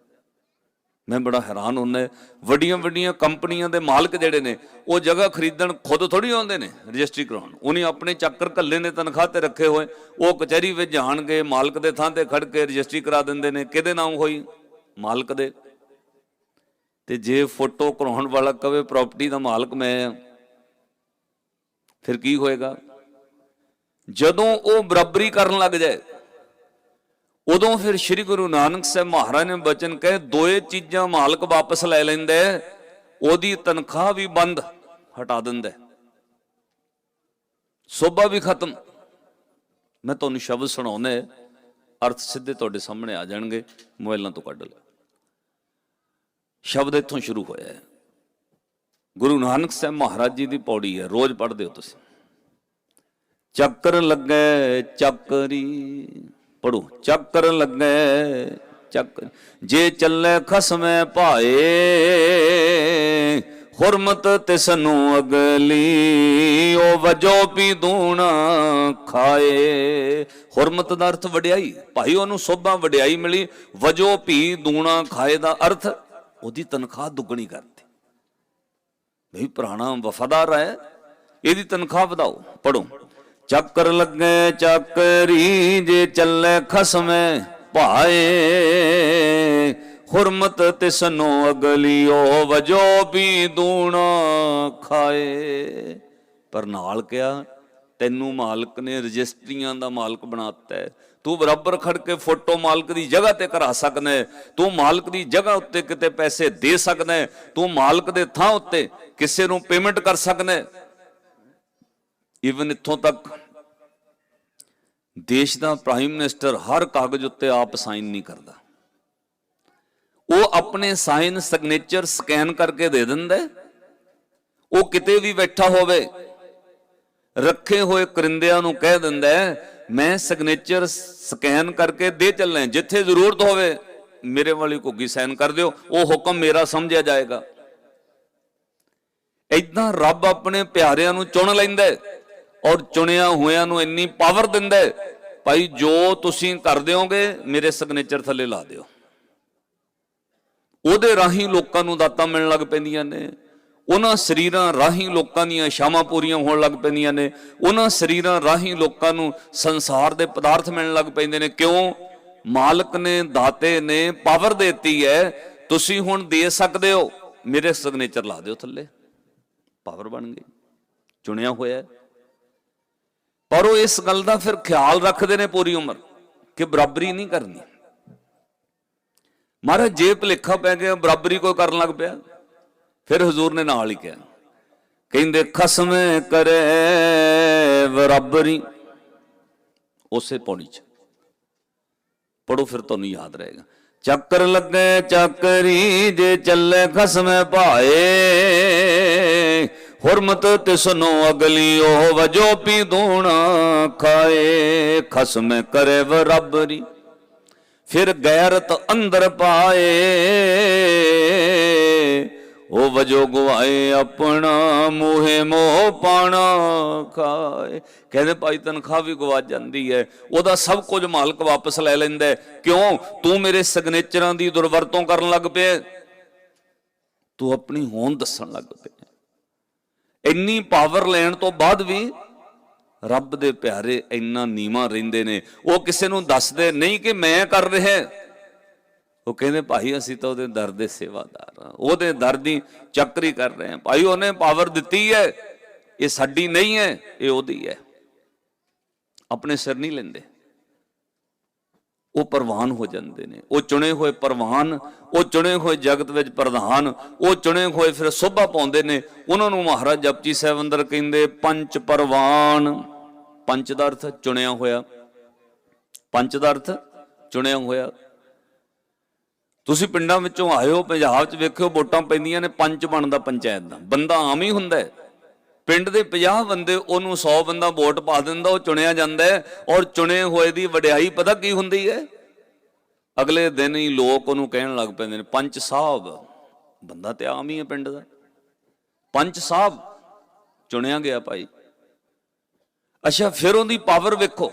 ਮੈਂ ਬੜਾ ਹੈਰਾਨ ਹੁੰਦਾ ਵੱਡੀਆਂ ਵੱਡੀਆਂ ਕੰਪਨੀਆਂ ਦੇ ਮਾਲਕ ਜਿਹੜੇ ਨੇ, ਉਹ ਜਗ੍ਹਾ ਖਰੀਦਣ ਖੁਦ ਥੋੜੀ ਆਉਂਦੇ ਨੇ, ਰਜਿਸਟਰੀ ਕਰਾਉਣ। ਉਹਨੇ ਆਪਣੇ ਚੱਕਰ ਕੱਲੇ ਨੇ ਤਨਖਾਹ ਤੇ ਰੱਖੇ ਹੋਏ। ਉਹ ਕਚਹਿਰੀ ਵਿੱਚ ਜਾਣਗੇ, ਮਾਲਕ ਦੇ ਥਾਂ ਤੇ ਖੜ ਕੇ ਰਜਿਸਟਰੀ ਕਰਾ ਦਿੰਦੇ ਨੇ। ਕਿਹਦੇ ਨਾਮ ਹੋਈ? ਮਾਲਕ ਦੇ। ਤੇ ਜੇ ਫੋਟੋ ਕਰਾਉਣ ਵਾਲਾ ਕਵੇ ਪ੍ਰਾਪਰਟੀ ਦਾ ਮਾਲਕ ਮੈਂ ਫਿਰ ਕੀ ਹੋਏਗਾ? ਜਦੋਂ ਉਹ ਬਰਾਬਰੀ ਕਰਨ ਲੱਗ ਜਾਏ ਉਦੋਂ ਫਿਰ ਸ੍ਰੀ ਗੁਰੂ ਨਾਨਕ ਸਾਹਿਬ ਮਹਾਰਾਜ ਨੇ ਬਚਨ ਕਹੇ ਦੋਏ ਚੀਜ਼ਾਂ ਮਾਲਕ ਵਾਪਸ ਲੈ ਲੈਂਦਾ ਉਹਦੀ ਤਨਖਾਹ ਵੀ ਬੰਦ ਹਟਾ ਦਿੰਦਾ। ਸੋਭਾ ਵੀ ਖਤਮ। ਮੈਂ ਤੁਹਾਨੂੰ ਸ਼ਬਦ ਸੁਣਾਉਣਾ ਹੈ, ਅਰਥ ਸਿੱਧੇ ਤੁਹਾਡੇ ਸਾਹਮਣੇ ਆ ਜਾਣਗੇ ਮੋਬਾਈਲਾਂ ਤੋਂ ਕੱਢ ਲਓ। ਸ਼ਬਦ ਇੱਥੋਂ ਸ਼ੁਰੂ ਹੋਇਆ ਹੈ। ਗੁਰੂ ਨਾਨਕ ਸਾਹਿਬ ਮਹਾਰਾਜ ਜੀ ਦੀ ਪੌੜੀ ਹੈ ਰੋਜ਼ ਪੜ੍ਹਦੇ ਹੋ ਤੁਸੀਂ। ਚੱਕਰ ਲੱਗੇ ਚੱਕਰੀ ਪੜੋ ਚੱਕਰ ਲੱਗੇ, ਚੱਕ, ਜੇ ਚੱਲੇ ਖਸਮੇ ਭਾਏ, ਹੁਰਮਤ ਤਿਸ ਨੂੰ ਅਗਲੀ, ਉਹ ਵਜੋ ਪੀ ਦੂਣਾ ਖਾਏ। ਹੁਰਮਤ ਦਾ ਅਰਥ ਵਡਿਆਈ, ਭਾਈ ਉਹਨੂੰ ਸੋਭਾ ਵਡਿਆਈ ਮਿਲੀ, ਵਜੋ ਪੀ ਦੂਣਾ ਖਾਏ ਦਾ ਅਰਥ, ਉਹਦੀ ਤਨਖਾਹ ਦੁੱਗਣੀ ਕਰਤੀ ਭਈ ਪੁਰਾਣਾ ਵਫਾਦਾਰ ਹੈ, ਇਹਦੀ ਤਨਖਾਹ ਵਧਾਓ ਪੜੋ ਚੱਕਰ ਲੱਗੇ, ਚੱਕਰੀ ਜੇ ਚੱਲੇ ਖਸਮੇ ਭਾਏ। ਹੁਰਮਤ ਤਿਸਨੋ ਅਗਲਿਓ ਵਜੋ ਵੀ ਦੂਣਾ ਖਾਏ। ਪਰ ਨਾਲ ਕਿਆ ਤੈਨੂੰ ਮਾਲਕ ਨੇ ਰਜਿਸਟਰੀਆਂ ਦਾ ਮਾਲਕ ਬਣਾਤਾ ਹੈ। ਤੂੰ ਬਰਾਬਰ ਖੜ ਕੇ ਫੋਟੋ ਮਾਲਕ ਦੀ ਜਗ੍ਹਾ ਤੇ ਕਰਾ ਸਕਦਾ ਤੂੰ ਮਾਲਕ ਦੀ ਜਗ੍ਹਾ ਉੱਤੇ ਕਿਤੇ ਪੈਸੇ ਦੇ ਸਕਦਾ ਤੂੰ ਮਾਲਕ ਦੇ ਥਾਂ ਉੱਤੇ ਕਿਸੇ ਨੂੰ ਪੇਮੈਂਟ ਕਰ ਸਕਦਾ ਇਵਨ ਇੱਥੋਂ ਤੱਕ ਦੇਸ਼ ਦਾ ਪ੍ਰਾਈਮ ਮਿਨਿਸਟਰ ਹਰ ਕਾਗਜ਼ ਉੱਤੇ ਆਪ ਸਾਈਨ ਨਹੀਂ ਕਰਦਾ। ਉਹ ਆਪਣੇ ਸਾਈਨ ਸਿਗਨੇਚਰ ਸਕੈਨ ਕਰਕੇ ਦੇ ਦਿੰਦਾ ਉਹ ਕਿਤੇ ਵੀ ਬੈਠਾ ਹੋਵੇ, ਰੱਖੇ ਹੋਏ ਕਰਿੰਦਿਆਂ ਨੂੰ ਕਹਿ ਦਿੰਦਾ ਮੈਂ ਸਿਗਨੇਚਰ ਸਕੈਨ ਕਰਕੇ ਦੇ ਚੱਲਾਂ ਜਿੱਥੇ ਜ਼ਰੂਰਤ ਹੋਵੇ, ਮੇਰੇ ਵਾਲੀ ਘੁੱਗੀ ਸਾਈਨ ਕਰ ਦਿਓ। ਉਹ ਹੁਕਮ ਮੇਰਾ ਸਮਝਿਆ ਜਾਏਗਾ। ਇਦਾਂ ਰੱਬ ਆਪਣੇ ਪਿਆਰਿਆਂ ਨੂੰ ਚੁਣ ਲੈਂਦਾ ਹੈ। ਔਰ ਚੁਣਿਆ ਹੋਇਆਂ ਨੂੰ ਇੰਨੀ ਪਾਵਰ ਦਿੰਦਾ ਹੈ। ਭਾਈ, ਜੋ ਤੁਸੀਂ ਕਰ ਦਿਓਗੇ ਮੇਰੇ ਸਿਗਨੇਚਰ ਥੱਲੇ ਲਾ ਦਿਓ। ਉਹਦੇ ਰਾਹੀਂ ਲੋਕਾਂ ਨੂੰ ਦਾਤਾਂ ਮਿਲਣ ਲੱਗ ਪੈਂਦੀਆਂ ਨੇ। ਉਹਨਾਂ ਸਰੀਰਾਂ ਰਾਹੀਂ ਲੋਕਾਂ ਦੀਆਂ ਸ਼ਾਮਾਂ ਪੂਰੀਆਂ ਹੋਣ ਲੱਗ ਪੈਂਦੀਆਂ ਨੇ। ਉਹਨਾਂ ਸਰੀਰਾਂ ਰਾਹੀਂ ਲੋਕਾਂ ਨੂੰ ਸੰਸਾਰ ਦੇ ਪਦਾਰਥ ਮਿਲਣ ਲੱਗ ਪੈਂਦੇ ਨੇ। ਕਿਉਂ? ਮਾਲਕ ਨੇ, ਦਾਤੇ ਨੇ ਪਾਵਰ ਦਿੱਤੀ ਹੈ। ਤੁਸੀਂ ਹੁਣ ਦੇ ਸਕਦੇ ਹੋ। ਮੇਰੇ ਸਿਗਨੇਚਰ ਲਾ ਦਿਓ ਥੱਲੇ। ਪਾਵਰ ਬਣ ਗਈ। ਚੁਣਿਆ ਹੋਇਆ ਹੈ। ਪਰ ਉਹ ਇਸ ਗੱਲ ਦਾ ਫਿਰ ਖਿਆਲ ਰੱਖਦੇ ਨੇ ਪੂਰੀ ਉਮਰ ਕਿ ਬਰਾਬਰੀ ਨਹੀਂ ਕਰਨੀ। ਮਹਾਰਾਜ, ਜੇ ਭਲੇਖਾ ਪੈ ਗਿਆ, ਬਰਾਬਰੀ ਕੋਈ ਕਰਨ ਲੱਗ ਪਿਆ। ਫਿਰ ਹਜ਼ੂਰ ਨੇ ਨਾਲ ਹੀ ਕਿਹਾ, ਕਹਿੰਦੇ, ਖਸਮ ਕਰੇ ਬਰਾਬਰੀ ਉਸੇ ਪੌੜੀ ਚ। ਪੜੋ ਫਿਰ ਤੁਹਾਨੂੰ ਯਾਦ ਰਹੇਗਾ। ਚੱਕਰ ਲੱਗੇ ਚੱਕਰੀ ਜੇ ਚੱਲੇ ਖਸਮ ਭਾਏ ਹੁਰਮਤ ਤਿਸਨੋ ਅਗਲੀ, ਉਹ ਵਜੋ ਪੀ ਦੂਣਾ ਖਾਏ, ਖਸਮ ਕਰੇ ਬਰਾਬਰੀ ਫਿਰ ਗੈਰਤ ਅੰਦਰ ਪਾਏ, ਉਹ ਵਜੋ ਗਵਾਏ ਆਪਣਾ ਮੋਹੇ ਮੋਹ ਪਾਣਾ ਖਾਏ। ਕਹਿੰਦੇ ਭਾਈ, ਤਨਖਾਹ ਵੀ ਗਵਾ ਜਾਂਦੀ ਹੈ ਉਹਦਾ ਸਭ ਕੁਝ ਮਾਲਕ ਵਾਪਸ ਲੈ ਲੈਂਦਾ ਕਿਉਂ? ਤੂੰ ਮੇਰੇ ਸਿਗਨੇਚਰਾਂ ਦੀ ਦੁਰਵਰਤੋਂ ਕਰਨ ਲੱਗ ਪਿਆ ਤੂੰ ਆਪਣੀ ਹੋਂਦ ਦੱਸਣ ਲੱਗ ਪਿਆ ਇੰਨੀ ਪਾਵਰ ਲੈਣ ਤੋਂ ਬਾਅਦ ਵੀ ਰੱਬ ਦੇ ਪਿਆਰੇ ਇੰਨਾ ਨੀਵਾ ਰਹਿੰਦੇ ਨੇ। ਉਹ ਕਿਸੇ ਨੂੰ ਦੱਸਦੇ ਨਹੀਂ ਕਿ ਮੈਂ ਕਰ ਰਿਹਾ। ਉਹ ਕਹਿੰਦੇ, ਭਾਈ, ਅਸੀਂ ਤਾਂ ਉਹਦੇ ਦਰ ਦੇ ਸੇਵਾਦਾਰ ਹਾਂ। ਉਹਦੇ ਦਰ ਦੀ ਚੱਕਰੀ ਕਰ ਰਹੇ ਹਾਂ। ਭਾਈ, ਉਹਨੇ ਪਾਵਰ ਦਿੱਤੀ ਹੈ। ਇਹ ਸਾਡੀ ਨਹੀਂ ਹੈ, ਇਹ ਉਹਦੀ ਹੈ। ਆਪਣੇ ਸਿਰ ਨਹੀਂ ਲੈਂਦੇ। ਉਹ ਪ੍ਰਵਾਨ ਹੋ ਜਾਂਦੇ ਨੇ। ਉਹ ਚੁਣੇ ਹੋਏ ਪ੍ਰਵਾਨ, ਉਹ ਚੁਣੇ ਹੋਏ ਜਗਤ ਵਿੱਚ ਪ੍ਰਧਾਨ, ਉਹ ਚੁਣੇ ਹੋਏ ਫਿਰ ਸੋਭਾ ਪਾਉਂਦੇ ਨੇ। ਉਹਨਾਂ ਨੂੰ ਮਹਾਰਾਜ ਜਪਜੀ ਸਾਹਿਬ ਅੰਦਰ ਕਹਿੰਦੇ ਪੰਜ ਪ੍ਰਵਾਨ। ਪੰਜ ਦਾ ਅਰਥ ਚੁਣਿਆ ਹੋਇਆ। ਪੰਜ ਦਾ ਅਰਥ ਚੁਣਿਆ ਹੋਇਆ। ਤੁਸੀਂ ਪਿੰਡਾਂ ਵਿੱਚੋਂ ਆਏ ਹੋ ਪੰਜਾਬ 'ਚ ਵੇਖਿਓ ਵੋਟਾਂ ਪੈਂਦੀਆਂ ਨੇ, ਪੰਚ ਬਣਦਾ ਪੰਚਾਇਤ ਦਾ। ਬੰਦਾ ਆਮ ਹੀ ਹੁੰਦਾ ਹੈ। ਪਿੰਡ ਦੇ 50 ਬੰਦੇ ਉਹਨੂੰ 100 ਬੰਦਾ ਵੋਟ ਪਾ ਦਿੰਦਾ, ਉਹ ਚੁਣਿਆ ਜਾਂਦਾ ਔਰ ਚੁਣੇ ਹੋਏ ਦੀ ਵਡਿਆਈ ਪਤਾ ਕੀ ਹੁੰਦੀ ਹੈ? ਅਗਲੇ ਦਿਨ ਹੀ ਲੋਕ ਉਹਨੂੰ ਕਹਿਣ ਲੱਗ ਪੈਂਦੇ ਨੇ, ਪੰਚ ਸਾਹਿਬ, ਬੰਦਾ ਤੇ ਆਮ ਹੀ ਹੈ ਪਿੰਡ ਦਾ। ਪੰਚ ਸਾਹਿਬ, ਚੁਣਿਆ ਗਿਆ ਭਾਈ। ਅੱਛਾ, ਫਿਰ ਉਹਦੀ ਪਾਵਰ ਵੇਖੋ।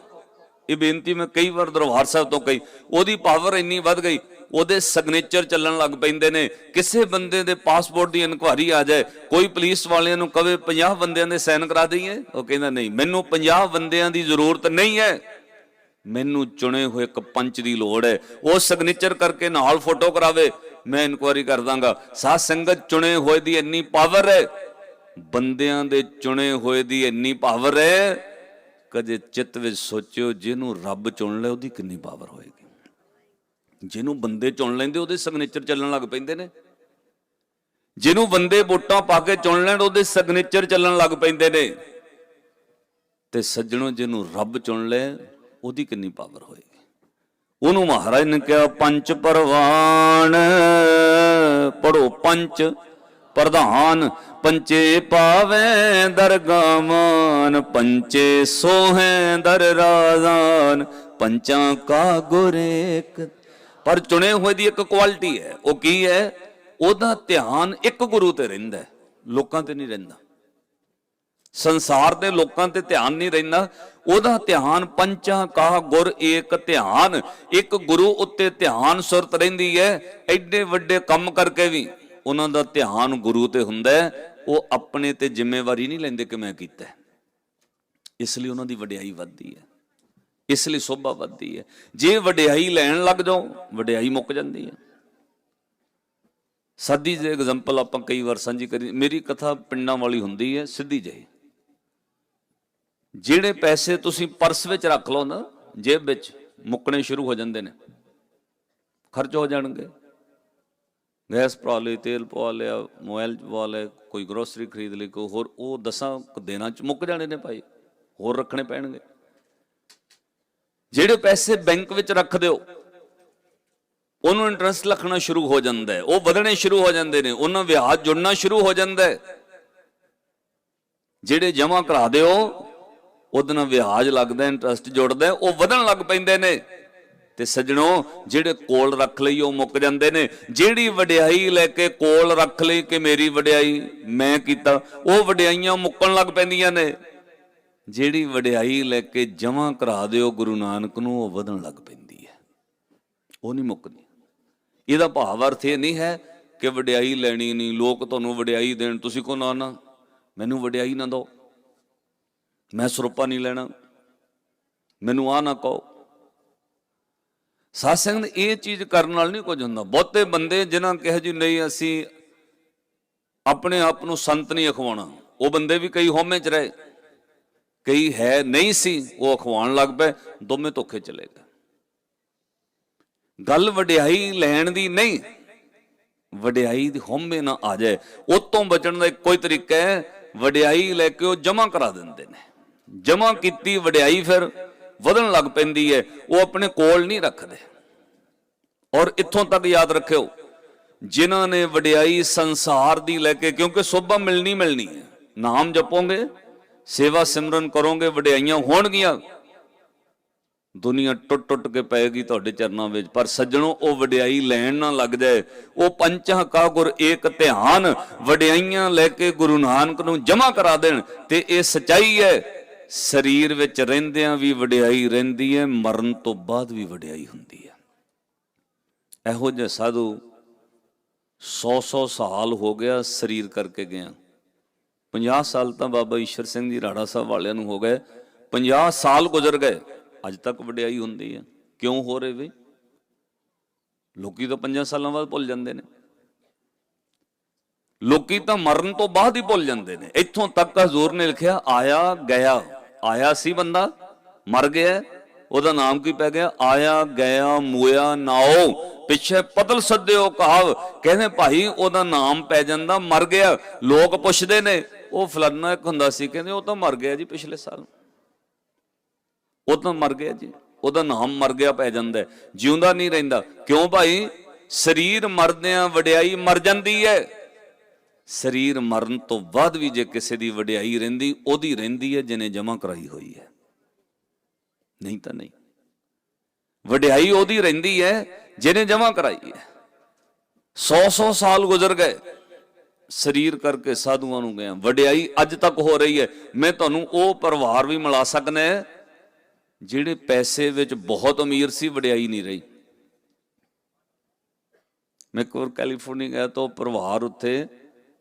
ਇਹ ਬੇਨਤੀ ਮੈਂ ਕਈ ਵਾਰ ਦਰਬਾਰ ਸਾਹਿਬ ਤੋਂ ਕਹੀ, ਉਹਦੀ ਪਾਵਰ ਇੰਨੀ ਵੱਧ ਗਈ ਉਹਦੇ ਸਿਗਨੇਚਰ ਚੱਲਣ ਲੱਗ ਪੈਂਦੇ ਨੇ। ਕਿਸੇ ਬੰਦੇ ਦੇ ਪਾਸਪੋਰਟ ਦੀ ਇਨਕੁਆਰੀ ਆ ਜਾਏ, ਕੋਈ ਪੁਲਿਸ ਵਾਲਿਆਂ ਨੂੰ ਕਵੇ 50 ਬੰਦਿਆਂ ਦੇ ਸਾਈਨ ਕਰਾ ਦਈਏ? ਉਹ ਕਹਿੰਦਾ, ਨਹੀਂ, ਮੈਨੂੰ 50 ਬੰਦਿਆਂ ਦੀ ਜ਼ਰੂਰਤ ਨਹੀਂ ਹੈ। ਮੈਨੂੰ ਚੁਣੇ ਹੋਏ ਇੱਕ ਪੰਚ ਦੀ ਲੋੜ ਹੈ। ਉਹ ਸਿਗਨੇਚਰ ਕਰਕੇ ਨਾਲ ਫੋਟੋ ਕਰਾਵੇ, ਮੈਂ ਇਨਕੁਆਰੀ ਕਰ ਦਾਂਗਾ। ਸਾਧ ਸੰਗਤ ਚੁਣੇ ਹੋਏ ਦੀ ਇੰਨੀ ਪਾਵਰ ਹੈ। ਬੰਦਿਆਂ ਦੇ ਚੁਣੇ ਹੋਏ ਦੀ ਇੰਨੀ ਪਾਵਰ ਹੈ। ਕਦੇ ਚਿੱਤ ਵਿੱਚ ਸੋਚਿਓ, ਜਿਹਨੂੰ ਰੱਬ ਚੁਣ ਲੈ ਉਹਦੀ ਕਿੰਨੀ ਪਾਵਰ ਹੋਏਗੀ? ਜਿਹਨੂੰ ਬੰਦੇ ਚੁਣ ਲੈਂਦੇ, ਉਹਦੇ ਸਿਗਨੇਚਰ ਚੱਲਣ ਲੱਗ ਪੈਂਦੇ ਨੇ। ਜਿਹਨੂੰ ਬੰਦੇ ਵੋਟਾਂ ਪਾ ਕੇ ਚੁਣ ਲੈਣ, ਉਹਦੇ ਸਿਗਨੇਚਰ ਚੱਲਣ ਲੱਗ ਪੈਂਦੇ ਨੇ। ਤੇ ਸੱਜਣੋ, ਜਿਹਨੂੰ ਰੱਬ ਚੁਣ ਲੈ, ਉਹਦੀ ਕਿੰਨੀ ਪਾਵਰ ਹੋਏਗੀ? ਉਹਨੂੰ ਮਹਾਰਾਜ ਨੇ ਕਿਹਾ ਪੰਚ ਪਰਵਾਨ ਪੜੋ ਪੰਚ ਪ੍ਰਧਾਨ ਪੰਚੇ ਪਾਵੇਂ ਦਰਗਾਮਾਨ ਪੰਚੇ ਸੋਹੈ ਦਰ ਰਾਜ਼ਾਨ ਪੰਚਾਂ ਕਾ ਗੁਰੇਕ ਪਰ ਚੁਣੇ ਹੋਏ ਦੀ ਇੱਕ ਕੁਆਲਿਟੀ ਹੈ। ਉਹ ਕੀ ਹੈ? ਉਹਦਾ ਧਿਆਨ ਇੱਕ ਗੁਰੂ ਤੇ ਰਹਿੰਦਾ ਲੋਕਾਂ ਤੇ ਨਹੀਂ ਰਹਿੰਦਾ। ਸੰਸਾਰ ਦੇ ਲੋਕਾਂ ਤੇ ਧਿਆਨ ਨਹੀਂ ਰਹਿੰਦਾ। ਉਹਦਾ ਧਿਆਨ ਪੰਚਾਂ ਕਾ ਗੁਰ ਏਕ ਧਿਆਨ। ਇੱਕ ਗੁਰੂ ਉੱਤੇ ਧਿਆਨ ਸੁਰਤ ਰਹਿੰਦੀ ਹੈ। ਐਡੇ ਵੱਡੇ ਕੰਮ ਕਰਕੇ ਵੀ ਉਹਨਾਂ ਦਾ ਧਿਆਨ ਗੁਰੂ ਤੇ ਹੁੰਦਾ ਉਹ ਆਪਣੇ ਤੇ ਜ਼ਿੰਮੇਵਾਰੀ ਨਹੀਂ ਲੈਂਦੇ ਕਿ ਮੈਂ ਕੀਤਾ ਇਸ ਲਈ ਉਹਨਾਂ ਦੀ ਵਡਿਆਈ ਵੱਧਦੀ ਹੈ। ਇਸ ਲਈ ਸੋਭਾ ਵੱਧਦੀ ਹੈ। ਜੇ ਵਡਿਆਈ ਲੈਣ ਲੱਗ ਜਾਓ, ਵਡਿਆਈ ਮੁੱਕ ਜਾਂਦੀ ਹੈ। ਸਾਦੀ ਜਿਹੀ ਐਗਜ਼ਾਮਪਲ ਆਪਾਂ ਕਈ ਵਾਰ ਸਾਂਝੀ ਕਰੀ ਮੇਰੀ ਕਥਾ ਪਿੰਡਾਂ ਵਾਲੀ ਹੁੰਦੀ ਹੈ, ਸਿੱਧੀ ਜਿਹੀ। ਜਿਹੜੇ ਪੈਸੇ ਤੁਸੀਂ ਪਰਸ ਵਿੱਚ ਰੱਖ ਲਓ ਨਾ, ਜੇਬ ਵਿੱਚ, ਮੁੱਕਣੇ ਸ਼ੁਰੂ ਹੋ ਜਾਂਦੇ ਨੇ। ਖਰਚ ਹੋ ਜਾਣਗੇ। ਗੈਸ ਪਵਾ ਲਈ, ਤੇਲ ਪਵਾ ਲਿਆ, ਮੋਬਾਈਲ ਪਵਾ ਲਿਆ, ਕੋਈ ਗਰੋਸਰੀ ਖਰੀਦ ਲਈ, ਕੋਈ ਹੋਰ, ਉਹ ਦਸਾਂ ਕੁ ਦਿਨਾਂ ਚ ਮੁੱਕ ਜਾਣੇ ਨੇ ਭਾਈ। ਹੋਰ ਰੱਖਣੇ ਪੈਣਗੇ। ਜਿਹੜੇ ਪੈਸੇ ਬੈਂਕ ਵਿੱਚ ਰੱਖ ਦਿਓ ਉਹਨੂੰ ਇੰਟਰਸਟ ਲੱਗਣਾ ਸ਼ੁਰੂ ਹੋ ਜਾਂਦਾ ਹੈ। ਉਹ ਵਧਣੇ ਸ਼ੁਰੂ ਹੋ ਜਾਂਦੇ ਨੇ, ਉਹਨਾਂ ਵਿਆਜ ਜੁੜਨਾ ਸ਼ੁਰੂ ਹੋ ਜਾਂਦਾ ਹੈ। ਜਿਹੜੇ ਜਮ੍ਹਾਂ ਕਰਾ ਦਿਓ, ਉਹਦੇ ਨਾਲ ਵਿਆਜ ਲੱਗਦਾ ਇੰਟਰਸਟ ਜੁੜਦਾ ਉਹ ਵਧਣ ਲੱਗ ਪੈਂਦੇ ਨੇ। ਤੇ ਸੱਜਣੋ, ਜਿਹੜੇ ਕੋਲ ਰੱਖ ਲਈ, ਉਹ ਮੁੱਕ ਜਾਂਦੇ ਨੇ। ਜਿਹੜੀ ਵਡਿਆਈ ਲੈ ਕੇ ਕੋਲ ਰੱਖ ਲਈ ਕਿ ਮੇਰੀ ਵਡਿਆਈ ਮੈਂ ਕੀਤਾ, ਉਹ ਵਡਿਆਈਆਂ ਮੁੱਕਣ ਲੱਗ ਪੈਂਦੀਆਂ ਨੇ। ਜਿਹੜੀ ਵਡਿਆਈ ਲੈ ਕੇ ਜਮ੍ਹਾਂ ਕਰਾ ਦਿਓ ਗੁਰੂ ਨਾਨਕ ਨੂੰ, ਉਹ ਵਧਣ ਲੱਗ ਪੈਂਦੀ ਹੈ। ਉਹ ਨਹੀਂ ਮੁੱਕਦੀ। ਇਹਦਾ ਭਾਵ ਅਰਥ ਇਹ ਨਹੀਂ ਹੈ ਕਿ ਵਡਿਆਈ ਲੈਣੀ ਨਹੀਂ, ਲੋਕ ਤੁਹਾਨੂੰ ਵਡਿਆਈ ਦੇਣ, ਤੁਸੀਂ ਕੋ ਨਾ ਨਾ? ਮੈਨੂੰ ਵਡਿਆਈ ਨਾ ਦਿਓ। ਮੈਂ ਸਰੂਪਾ ਨਹੀਂ ਲੈਣਾ। ਮੈਨੂੰ ਆ ਨਾ ਕਹੋ। ਸਾਧ ਸੰਗਤ ਇਹ ਚੀਜ਼ ਕਰਨ ਨਾਲ ਨਹੀਂ ਕੁਝ ਹੁੰਦਾ। ਬਹੁਤੇ ਬੰਦੇ ਜਿਨ੍ਹਾਂ ਕਿਹਾ ਜੀ, ਨਹੀਂ ਅਸੀਂ ਆਪਣੇ ਆਪ ਨੂੰ ਸੰਤ ਨਹੀਂ ਅਖਵਾਉਣਾ, ਉਹ ਬੰਦੇ ਵੀ ਕਈ ਹੋਮੇ ਚ ਰਹੇ। ਕਈ ਹੈ ਨਹੀਂ ਸੀ, ਉਹ ਅਖਵਾਉਣ ਲੱਗ ਪਏ, ਦੋਵੇਂ ਧੋਖੇ ਚਲੇ ਗਏ। ਗੱਲ ਵਡਿਆਈ ਲੈਣ ਦੀ ਨਹੀਂ, ਵਡਿਆਈ ਦੀ ਹਉਮੈ ਨਾ ਆ ਜਾਏ। ਉਹ ਤੋਂ ਬਚਣ ਦਾ ਇੱਕੋ ਹੀ ਤਰੀਕਾ ਹੈ, ਵਡਿਆਈ ਲੈ ਕੇ ਉਹ ਜਮਾ ਕਰਾ ਦਿੰਦੇ ਨੇ। ਜਮਾ ਕੀਤੀ, ਵਡਿਆਈ ਫਿਰ ਵਧਣ ਲੱਗ ਪੈਂਦੀ ਹੈ, ਉਹ ਆਪਣੇ ਕੋਲ ਨਹੀਂ ਰੱਖਦੇ। ਔਰ ਇੱਥੋਂ ਤੱਕ ਯਾਦ ਰੱਖਿਓ, ਜਿਨ੍ਹਾਂ ਨੇ ਵਡਿਆਈ ਸੰਸਾਰ ਦੀ ਲੈ ਕੇ, ਕਿਉਂਕਿ ਸੋਭਾ ਮਿਲਣੀ ਮਿਲਣੀ ਹੈ, ਨਾਮ ਜਪੋਗੇ? ਸੇਵਾ ਸਿਮਰਨ ਕਰੋਗੇ, ਵਡਿਆਈਆਂ ਹੋਣਗੀਆਂ। ਦੁਨੀਆ ਟੁੱਟ ਟੁੱਟ ਕੇ ਪਏਗੀ ਤੁਹਾਡੇ ਚਰਨਾਂ ਵਿੱਚ, ਪਰ ਸੱਜਣੋ, ਉਹ ਵਡਿਆਈ ਲੈਣ ਨਾ ਲੱਗ ਜਾਏ। ਉਹ ਪੰਚਾਂ ਕਾ ਗੁਰ ਏਕ ਧਿਆਨ, ਵਡਿਆਈਆਂ ਲੈ ਕੇ ਗੁਰੂ ਨਾਨਕ ਨੂੰ ਜਮਾ ਕਰਾ ਦੇਣ। ਤੇ ਇਹ ਸਚਾਈ ਹੈ, ਸਰੀਰ ਵਿੱਚ ਰਹਿੰਦਿਆਂ ਵੀ ਵਡਿਆਈ ਰਹਿੰਦੀ ਹੈ, ਮਰਨ ਤੋਂ ਬਾਅਦ ਵੀ ਵਡਿਆਈ ਹੁੰਦੀ ਹੈ। ਇਹੋ ਜਿਹੇ ਸਾਧੂ 100-100 ਸਾਲ ਹੋ ਗਿਆ ਸਰੀਰ ਕਰਕੇ ਗਿਆ 50 ਸਾਲ ਤਾਂ ਬਾਬਾ ਈਸ਼ਰ ਸਿੰਘ ਜੀ ਰਾੜਾ ਸਾਹਿਬ ਵਾਲਿਆਂ ਨੂੰ ਹੋ ਗਏ। 50 ਸਾਲ ਗੁਜ਼ਰ ਗਏ। ਅੱਜ ਤੱਕ ਵਡਿਆਈ ਹੁੰਦੀ ਹੈ ਕਿਉਂ ਹੋ ਰਹੇ ਵੇ? ਲੋਕੀ ਤਾਂ 5 ਸਾਲਾਂ ਬਾਅਦ ਭੁੱਲ ਜਾਂਦੇ ਨੇ। ਲੋਕੀ ਤਾਂ ਮਰਨ ਤੋਂ ਬਾਅਦ ਹੀ ਭੁੱਲ ਜਾਂਦੇ ਨੇ। ਇੱਥੋਂ ਤੱਕ ਹਜ਼ੂਰ ਨੇ ਲਿਖਿਆ, ਆਇਆ, ਗਿਆ। ਆਇਆ ਸੀ ਬੰਦਾ, ਮਰ ਗਿਆ। ਉਹਦਾ ਨਾਮ ਕੀ ਪੈ ਗਿਆ? ਆਇਆ, ਗਿਆ, ਮੋਇਆ, ਨਾਓ। ਪਿੱਛੇ ਪਤਲ ਸੱਦਿਓ ਕਹਾਵ। ਕਹਿੰਦੇ ਭਾਈ, ਉਹਦਾ ਨਾਮ ਪੈ ਜਾਂਦਾ, ਮਰ ਗਿਆ। ਲੋਕ ਪੁੱਛਦੇ ਨੇ ਉਹ ਫਲਾਨਾ ਇੱਕ ਹੁੰਦਾ ਸੀ, ਕਹਿੰਦੇ ਉਹ ਤਾਂ ਮਰ ਗਿਆ ਜੀ ਪਿਛਲੇ ਸਾਲ। ਉਹ ਤਾਂ ਮਰ ਗਿਆ ਜੀ। ਉਹਦਾ ਨਾਮ ਮਰ ਗਿਆ, ਪੈ ਜਾਂਦਾ ਜਿਉਂਦਾ ਨਹੀਂ ਰਹਿੰਦਾ। ਕਿਉਂ ਭਾਈ? ਸਰੀਰ ਮਰਦਿਆਂ ਵਡਿਆਈ ਮਰ ਜਾਂਦੀ ਹੈ। ਸਰੀਰ ਮਰਨ ਤੋਂ ਬਾਅਦ ਵੀ ਜੇ ਕਿਸੇ ਦੀ ਵਡਿਆਈ ਰਹਿੰਦੀ, ਉਹਦੀ ਰਹਿੰਦੀ ਹੈ ਜਿਹਨੇ ਜਮਾ ਕਰਾਈ ਹੋਈ ਹੈ। ਨਹੀਂ ਤਾਂ ਨਹੀਂ। ਵਡਿਆਈ ਉਹਦੀ ਰਹਿੰਦੀ ਹੈ ਜਿਹਨੇ ਜਮਾ ਕਰਾਈ ਹੈ। 100-100 ਸਾਲ ਗੁਜ਼ਰ ਗਏ। ਸਰੀਰ ਕਰਕੇ ਸਾਧੂਆਂ ਨੂੰ ਗਿਆ ਵਡਿਆਈ ਅੱਜ ਤੱਕ ਹੋ ਰਹੀ ਹੈ। ਮੈਂ ਤੁਹਾਨੂੰ ਉਹ ਪਰਿਵਾਰ ਵੀ ਮਿਲਾ ਸਕਦਾ ਜਿਹੜੇ ਪੈਸੇ ਵਿੱਚ ਬਹੁਤ ਅਮੀਰ ਸੀ, ਵਡਿਆਈ ਨਹੀਂ ਰਹੀ। ਮੈਂ ਇੱਕ ਵਾਰ ਕੈਲੀਫੋਰਨੀਆ ਗਿਆ ਤਾਂ ਉਹ ਪਰਿਵਾਰ ਉੱਥੇ,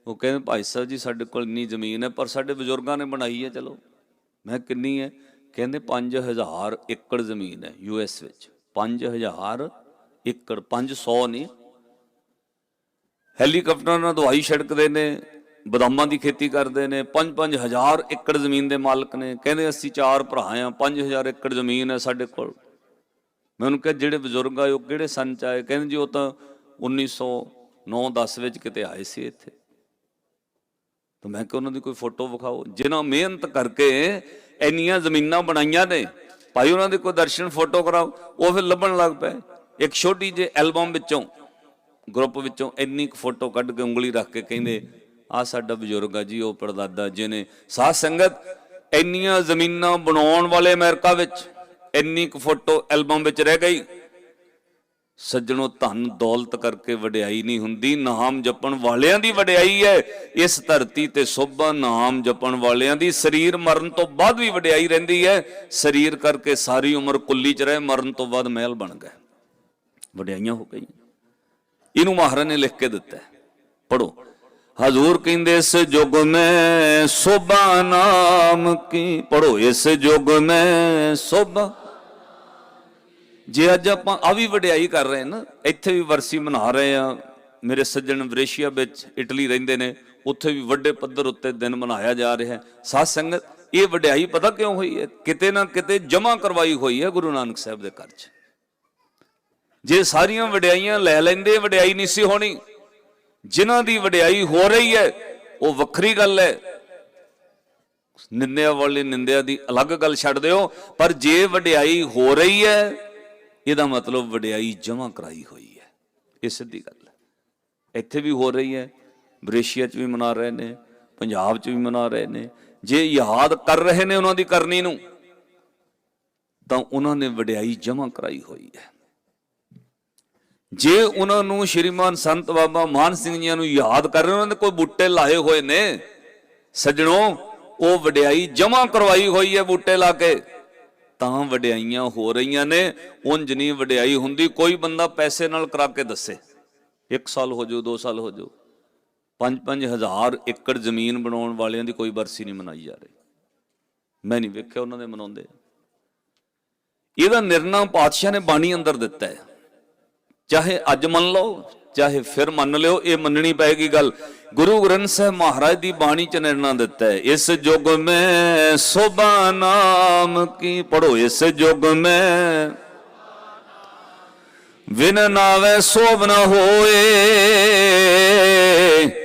ਉਹ ਕਹਿੰਦੇ, ਭਾਈ ਸਾਹਿਬ ਜੀ, ਸਾਡੇ ਕੋਲ ਇੰਨੀ ਜ਼ਮੀਨ ਹੈ, ਪਰ ਸਾਡੇ ਬਜ਼ੁਰਗਾਂ ਨੇ ਬਣਾਈ ਹੈ, ਚਲੋ। ਮੈਂ ਕਿੰਨੀ ਹੈ? ਕਹਿੰਦੇ 5000 ਏਕੜ ਜ਼ਮੀਨ ਹੈ ਯੂਐਸ ਵਿੱਚ। 5000 ਏਕੜ 500 ਨਹੀਂ ਹੈਲੀਕਾਪਟਰਾਂ ਨਾਲ ਦਵਾਈ ਛਿੜਕਦੇ ਨੇ, ਬਦਾਮਾਂ ਦੀ ਖੇਤੀ ਕਰਦੇ ਨੇ 5-5000 ਏਕੜ ਜ਼ਮੀਨ ਦੇ ਮਾਲਕ ਨੇ, ਕਹਿੰਦੇ ਅਸੀਂ ਚਾਰ ਭਰਾ ਆ 5000 ਏਕੜ ਜ਼ਮੀਨ ਹੈ ਸਾਡੇ ਕੋਲ। ਮੈਂ ਉਹਨੂੰ ਕਿਹਾ, ਜਿਹੜੇ ਬਜ਼ੁਰਗ ਆਏ ਉਹ ਕਿਹੜੇ ਸਨ ਚ ਆਏ? ਕਹਿੰਦੇ ਜੀ, ਉਹ ਤਾਂ 1909-10 ਵਿੱਚ ਕਿਤੇ ਆਏ ਸੀ ਇੱਥੇ। ਤਾਂ ਮੈਂ ਕਿਹਾ, ਉਹਨਾਂ ਦੀ ਕੋਈ ਫੋਟੋ ਵਿਖਾਓ। ਜਿਨ੍ਹਾਂ ਮਿਹਨਤ ਕਰਕੇ ਇੰਨੀਆਂ ਜ਼ਮੀਨਾਂ ਬਣਾਈਆਂ ਨੇ, ਭਾਈ ਉਹਨਾਂ ਦੇ ਕੋਈ ਦਰਸ਼ਨ ਫੋਟੋ ਕਰਾਓ, ਉਹ ਫਿਰ ਲੱਭਣ ਲੱਗ ਪਏ। ਇੱਕ ਛੋਟੀ ਜਿਹੀ ਐਲਬਮ ਵਿੱਚੋਂ ਗਰੁੱਪ ਵਿੱਚੋਂ ਇੰਨੀ ਕੁ ਫੋਟੋ ਕੱਢ ਕੇ ਉਂਗਲੀ ਰੱਖ ਕੇ ਕਹਿੰਦੇ, ਆ ਸਾਡਾ ਬਜ਼ੁਰਗ ਆ ਜੀ, ਉਹ ਪਰਦਾਦਾ ਜਿਹਨੇ ਸਾਧ ਸੰਗਤ ਇੰਨੀਆਂ ਜ਼ਮੀਨਾਂ ਬਣਾਉਣ ਵਾਲੇ ਅਮਰੀਕਾ ਵਿੱਚ ਇੰਨੀ ਕੁ ਫੋਟੋ ਐਲਬਮ ਵਿੱਚ ਰਹਿ ਗਈ। ਸੱਜਣੋ, ਧਨ ਦੌਲਤ ਕਰਕੇ ਵਡਿਆਈ ਨਹੀਂ ਹੁੰਦੀ, ਨਾਮ ਜਪਣ ਵਾਲਿਆਂ ਦੀ ਵਡਿਆਈ ਹੈ। ਇਸ ਧਰਤੀ ਤੇ ਸੋਭਾ ਨਾਮ ਜਪਣ ਵਾਲਿਆਂ ਦੀ, ਸਰੀਰ ਮਰਨ ਤੋਂ ਬਾਅਦ ਵੀ ਵਡਿਆਈ ਰਹਿੰਦੀ ਹੈ। ਸਰੀਰ ਕਰਕੇ ਸਾਰੀ ਉਮਰ ਕੁੱਲੀ ਚ ਰਹੇ, ਮਰਨ ਤੋਂ ਬਾਅਦ ਮਹਿਲ ਬਣ ਗਏ। ਵਡਿਆਈਆਂ ਹੋ ਗਈਆਂ। ਇਹਨੂੰ ਮਹਾਰਾਜ ਨੇ ਲਿਖ ਕੇ ਦਿੱਤਾ ਹੈ। ਪੜੋ ਹਜ਼ੂਰ ਕਹਿੰਦੇ, ਇਸ ਯੁਗ ਮੈਂ ਸੋਭਾ ਨਾਮ ਕੀ ਪੜੋ ਇਸ ਯੁਗ ਮੈਂ ਸੋਭਾ। ਜੇ ਅੱਜ ਆਪਾਂ ਆ ਵੀ ਵਡਿਆਈ ਕਰ ਰਹੇ ਨਾ, ਇੱਥੇ ਵੀ ਵਰਸੀ ਮਨਾ ਰਹੇ ਆ ਮੇਰੇ ਸੱਜਣ ਵਰੇਸ਼ੀਆ ਵਿੱਚ ਇਟਲੀ ਰਹਿੰਦੇ ਨੇ, ਉੱਥੇ ਵੀ ਵੱਡੇ ਪੱਧਰ ਉੱਤੇ ਦਿਨ ਮਨਾਇਆ ਜਾ ਰਿਹਾ ਹੈ। ਸਾਧ ਸੰਗਤ, ਇਹ ਵਡਿਆਈ ਪਤਾ ਕਿਉਂ ਹੋਈ ਹੈ? ਕਿਤੇ ਨਾ ਕਿਤੇ ਜਮਾ ਕਰਵਾਈ ਹੋਈ ਹੈ ਗੁਰੂ ਨਾਨਕ ਸਾਹਿਬ ਦੇ ਘਰ 'ਚ। ਜੇ ਸਾਰੀਆਂ ਵਡਿਆਈਆਂ ਲੈ ਲੈਂਦੇ, ਵਡਿਆਈ ਨਹੀਂ ਸੀ ਹੋਣੀ। ਜਿਨ੍ਹਾਂ ਦੀ ਵਡਿਆਈ ਹੋ ਰਹੀ ਹੈ, ਉਹ ਵੱਖਰੀ ਗੱਲ ਹੈ। ਨਿੰਦਿਆ ਵਾਲੀ ਨਿੰਦਿਆ ਦੀ ਅਲੱਗ ਗੱਲ ਛੱਡ ਦਿਓ, ਪਰ ਜੇ ਵਡਿਆਈ ਹੋ ਰਹੀ ਹੈ, ਇਹਦਾ ਮਤਲਬ ਵਡਿਆਈ ਜਮਾ ਕਰਾਈ ਹੋਈ ਹੈ। ਇਹ ਸਿੱਧੀ ਗੱਲ ਹੈ। ਇੱਥੇ ਵੀ ਹੋ ਰਹੀ ਹੈ ਬ੍ਰੇਸ਼ੀਆ 'ਚ ਵੀ ਮਨਾ ਰਹੇ ਨੇ, ਪੰਜਾਬ 'ਚ ਵੀ ਮਨਾ ਰਹੇ ਨੇ। ਜੇ ਯਾਦ ਕਰ ਰਹੇ ਨੇ ਉਹਨਾਂ ਦੀ ਕਰਨੀ ਨੂੰ, ਤਾਂ ਉਹਨਾਂ ਨੇ ਵਡਿਆਈ ਜਮਾ ਕਰਾਈ ਹੋਈ ਹੈ। ਜੇ ਉਹਨਾਂ ਨੂੰ ਸ਼੍ਰੀਮਾਨ ਸੰਤ ਬਾਬਾ ਮਾਨ ਸਿੰਘ ਜੀਆਂ ਨੂੰ ਯਾਦ ਕਰ ਰਹੇ ਉਹਨਾਂ ਨੇ ਕੋਈ ਬੂਟੇ ਲਾਏ ਹੋਏ ਨੇ, ਸੱਜਣੋ, ਉਹ ਵਡਿਆਈ ਜਮਾ ਕਰਵਾਈ ਹੋਈ ਹੈ ਬੂਟੇ ਲਾ ਕੇ। ਤਾਂ ਵਡਿਆਈਆਂ ਹੋ ਰਹੀਆਂ ਨੇ, ਉਂਝ ਨਹੀਂ ਵਡਿਆਈ ਹੁੰਦੀ, ਕੋਈ ਬੰਦਾ ਪੈਸੇ ਨਾਲ ਕਰਾ ਕੇ ਦੱਸੇ। 1 ਸਾਲ ਹੋ ਜਾਓ 2 ਸਾਲ ਹੋ ਜਾਓ। 5-5 ਹਜ਼ਾਰ ਏਕੜ ਜ਼ਮੀਨ ਬਣਾਉਣ ਵਾਲਿਆਂ ਦੀ ਕੋਈ ਬਰਸੀ ਨਹੀਂ ਮਨਾਈ ਜਾ ਰਹੀ। ਮੈਂ ਨਹੀਂ ਵੇਖਿਆ ਉਹਨਾਂ ਦੇ ਮਨਾਉਂਦੇ। ਇਹਦਾ ਨਿਰਣਾ ਪਾਤਸ਼ਾਹ ਨੇ ਬਾਣੀ ਅੰਦਰ ਦਿੱਤਾ ਹੈ। ਚਾਹੇ ਅੱਜ ਮੰਨ ਲਓ, ਚਾਹੇ ਫਿਰ ਮੰਨ ਲਿਓ, ਇਹ ਮੰਨਣੀ ਪਏਗੀ ਗੱਲ। ਗੁਰੂ ਗ੍ਰੰਥ ਸਾਹਿਬ ਮਹਾਰਾਜ ਦੀ ਬਾਣੀ ਚ ਨਿਰਣਾ ਦਿੱਤਾ ਹੈ, ਇਸ ਯੁਗ ਮੈਂ ਸੋਭਾ ਨਾਮ ਕੀ ਪੜੋ ਇਸ ਯੁਗ ਮੈਂ ਵਿਨ ਨਾਵੇ ਸੋਭ ਨ ਹੋਏ,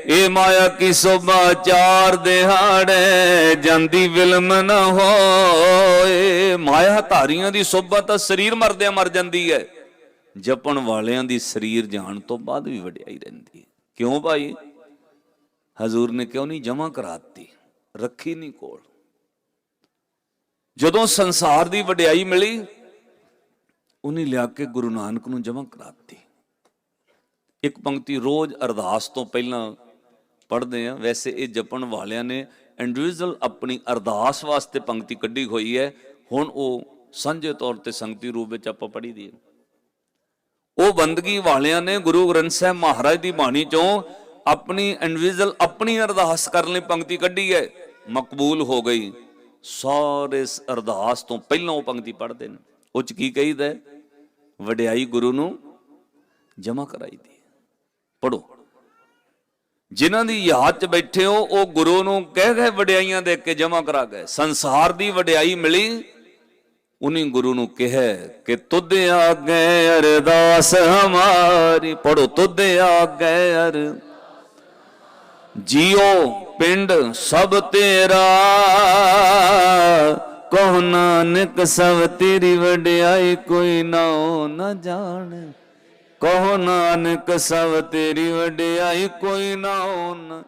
ਇਹ ਮਾਇਆ ਕੀ ਸੋਭਾ ਚਾਰ ਦਿਹਾੜੇ ਜਾਂਦੀ ਵਿਲਮ ਨਾ ਹੋਏ। ਮਾਇਆ ਧਾਰੀਆਂ ਦੀ ਸੋਭਾ ਤਾਂ ਸਰੀਰ ਮਰਦਿਆਂ ਮਰ ਜਾਂਦੀ ਹੈ। ਜਪਣ ਵਾਲਿਆਂ ਦੀ ਸਰੀਰ ਜਾਣ ਤੋਂ ਬਾਅਦ ਵੀ ਵਡਿਆਈ ਰਹਿੰਦੀ ਹੈ। ਕਿਉਂ ਭਾਈ? ਹਜ਼ੂਰ ਨੇ ਕਿਉਂ ਨਹੀਂ ਜਮਾ ਕਰਾਤੀ? ਰੱਖੀ ਨਹੀਂ ਕੋਲ। ਜਦੋਂ ਸੰਸਾਰ ਦੀ ਵਡਿਆਈ ਮਿਲੀ, ਉਹਨੇ ਲਿਆ ਕੇ ਗੁਰੂ ਨਾਨਕ ਨੂੰ ਜਮਾ ਕਰਾਤੀ। ਇੱਕ ਪੰਕਤੀ ਰੋਜ਼ ਅਰਦਾਸ ਤੋਂ ਪਹਿਲਾਂ ਪੜ੍ਹਦੇ ਆ ਵੈਸੇ ਇਹ ਜਪਣ ਵਾਲਿਆਂ ਨੇ ਇੰਡੀਵਿਜੂਅਲ ਆਪਣੀ ਅਰਦਾਸ ਵਾਸਤੇ ਪੰਕਤੀ ਕੱਢੀ ਹੋਈ ਹੈ। ਹੁਣ ਉਹ ਸਾਂਝੇ ਤੌਰ ਤੇ ਸੰਗਤੀ ਰੂਪ ਵਿੱਚ ਆਪਾਂ ਪੜ੍ਹੀ ਦੀ ਹੈ। ਉਹ ਬੰਦਗੀ ਵਾਲਿਆਂ ਨੇ ਗੁਰੂ ਗ੍ਰੰਥ ਸਾਹਿਬ ਮਹਾਰਾਜ ਦੀ ਬਾਣੀ ਚੋਂ ਆਪਣੀ ਇੰਡੀਵਿਜੂਅਲ ਆਪਣੀ ਅਰਦਾਸ ਕਰਨ ਲਈ ਪੰਕਤੀ ਕੱਢੀ ਹੈ। ਮਕਬੂਲ ਹੋ ਗਈ। ਸਾਰੇ ਅਰਦਾਸ ਤੋਂ ਪਹਿਲਾਂ ਉਹ ਪੰਕਤੀ ਪੜ੍ਹਦੇ ਨੇ। ਉਹ ਚ ਕੀ ਕਹੀਦਾ ਵਡਿਆਈ ਗੁਰੂ ਨੂੰ ਜਮਾ ਕਰਾਈ ਦੀ ਪੜੋ ਜਿਨ੍ਹਾਂ ਦੀ ਯਾਦ ਚ ਬੈਠੇ ਹੋ, ਉਹ ਗੁਰੂ ਨੂੰ ਕਹਿ ਗਏ, ਵਡਿਆਈਆਂ ਦੇ ਕੇ ਜਮਾ ਕਰਾ ਗਏ। ਸੰਸਾਰ ਦੀ ਵਡਿਆਈ ਮਿਲੀ। ਉਨੀ ਗੁਰੂ ਨੂੰ ਕਿਹਾ ਕਿ ਤੁਧ ਆਗੇ ਅਰਦਾਸ ਹਮਾਰੀ ਪੜੋ ਤੁਧ ਆਗੇ ਅਰ। ਜੀਓ ਪਿੰਡ ਸਭ ਤੇਰਾ, ਕਹੋ ਨਾਨਕ ਸਭ ਤੇਰੀ ਵਡਿਆਈ, ਕੋਈ ਨਾਉ ਨਾ ਜਾਣੇ। ਕਹੋ ਨਾਨਕ ਸਭ ਤੇਰੀ ਵਡਿਆਈ, ਕੋਈ ਨਾਉ ਨਾ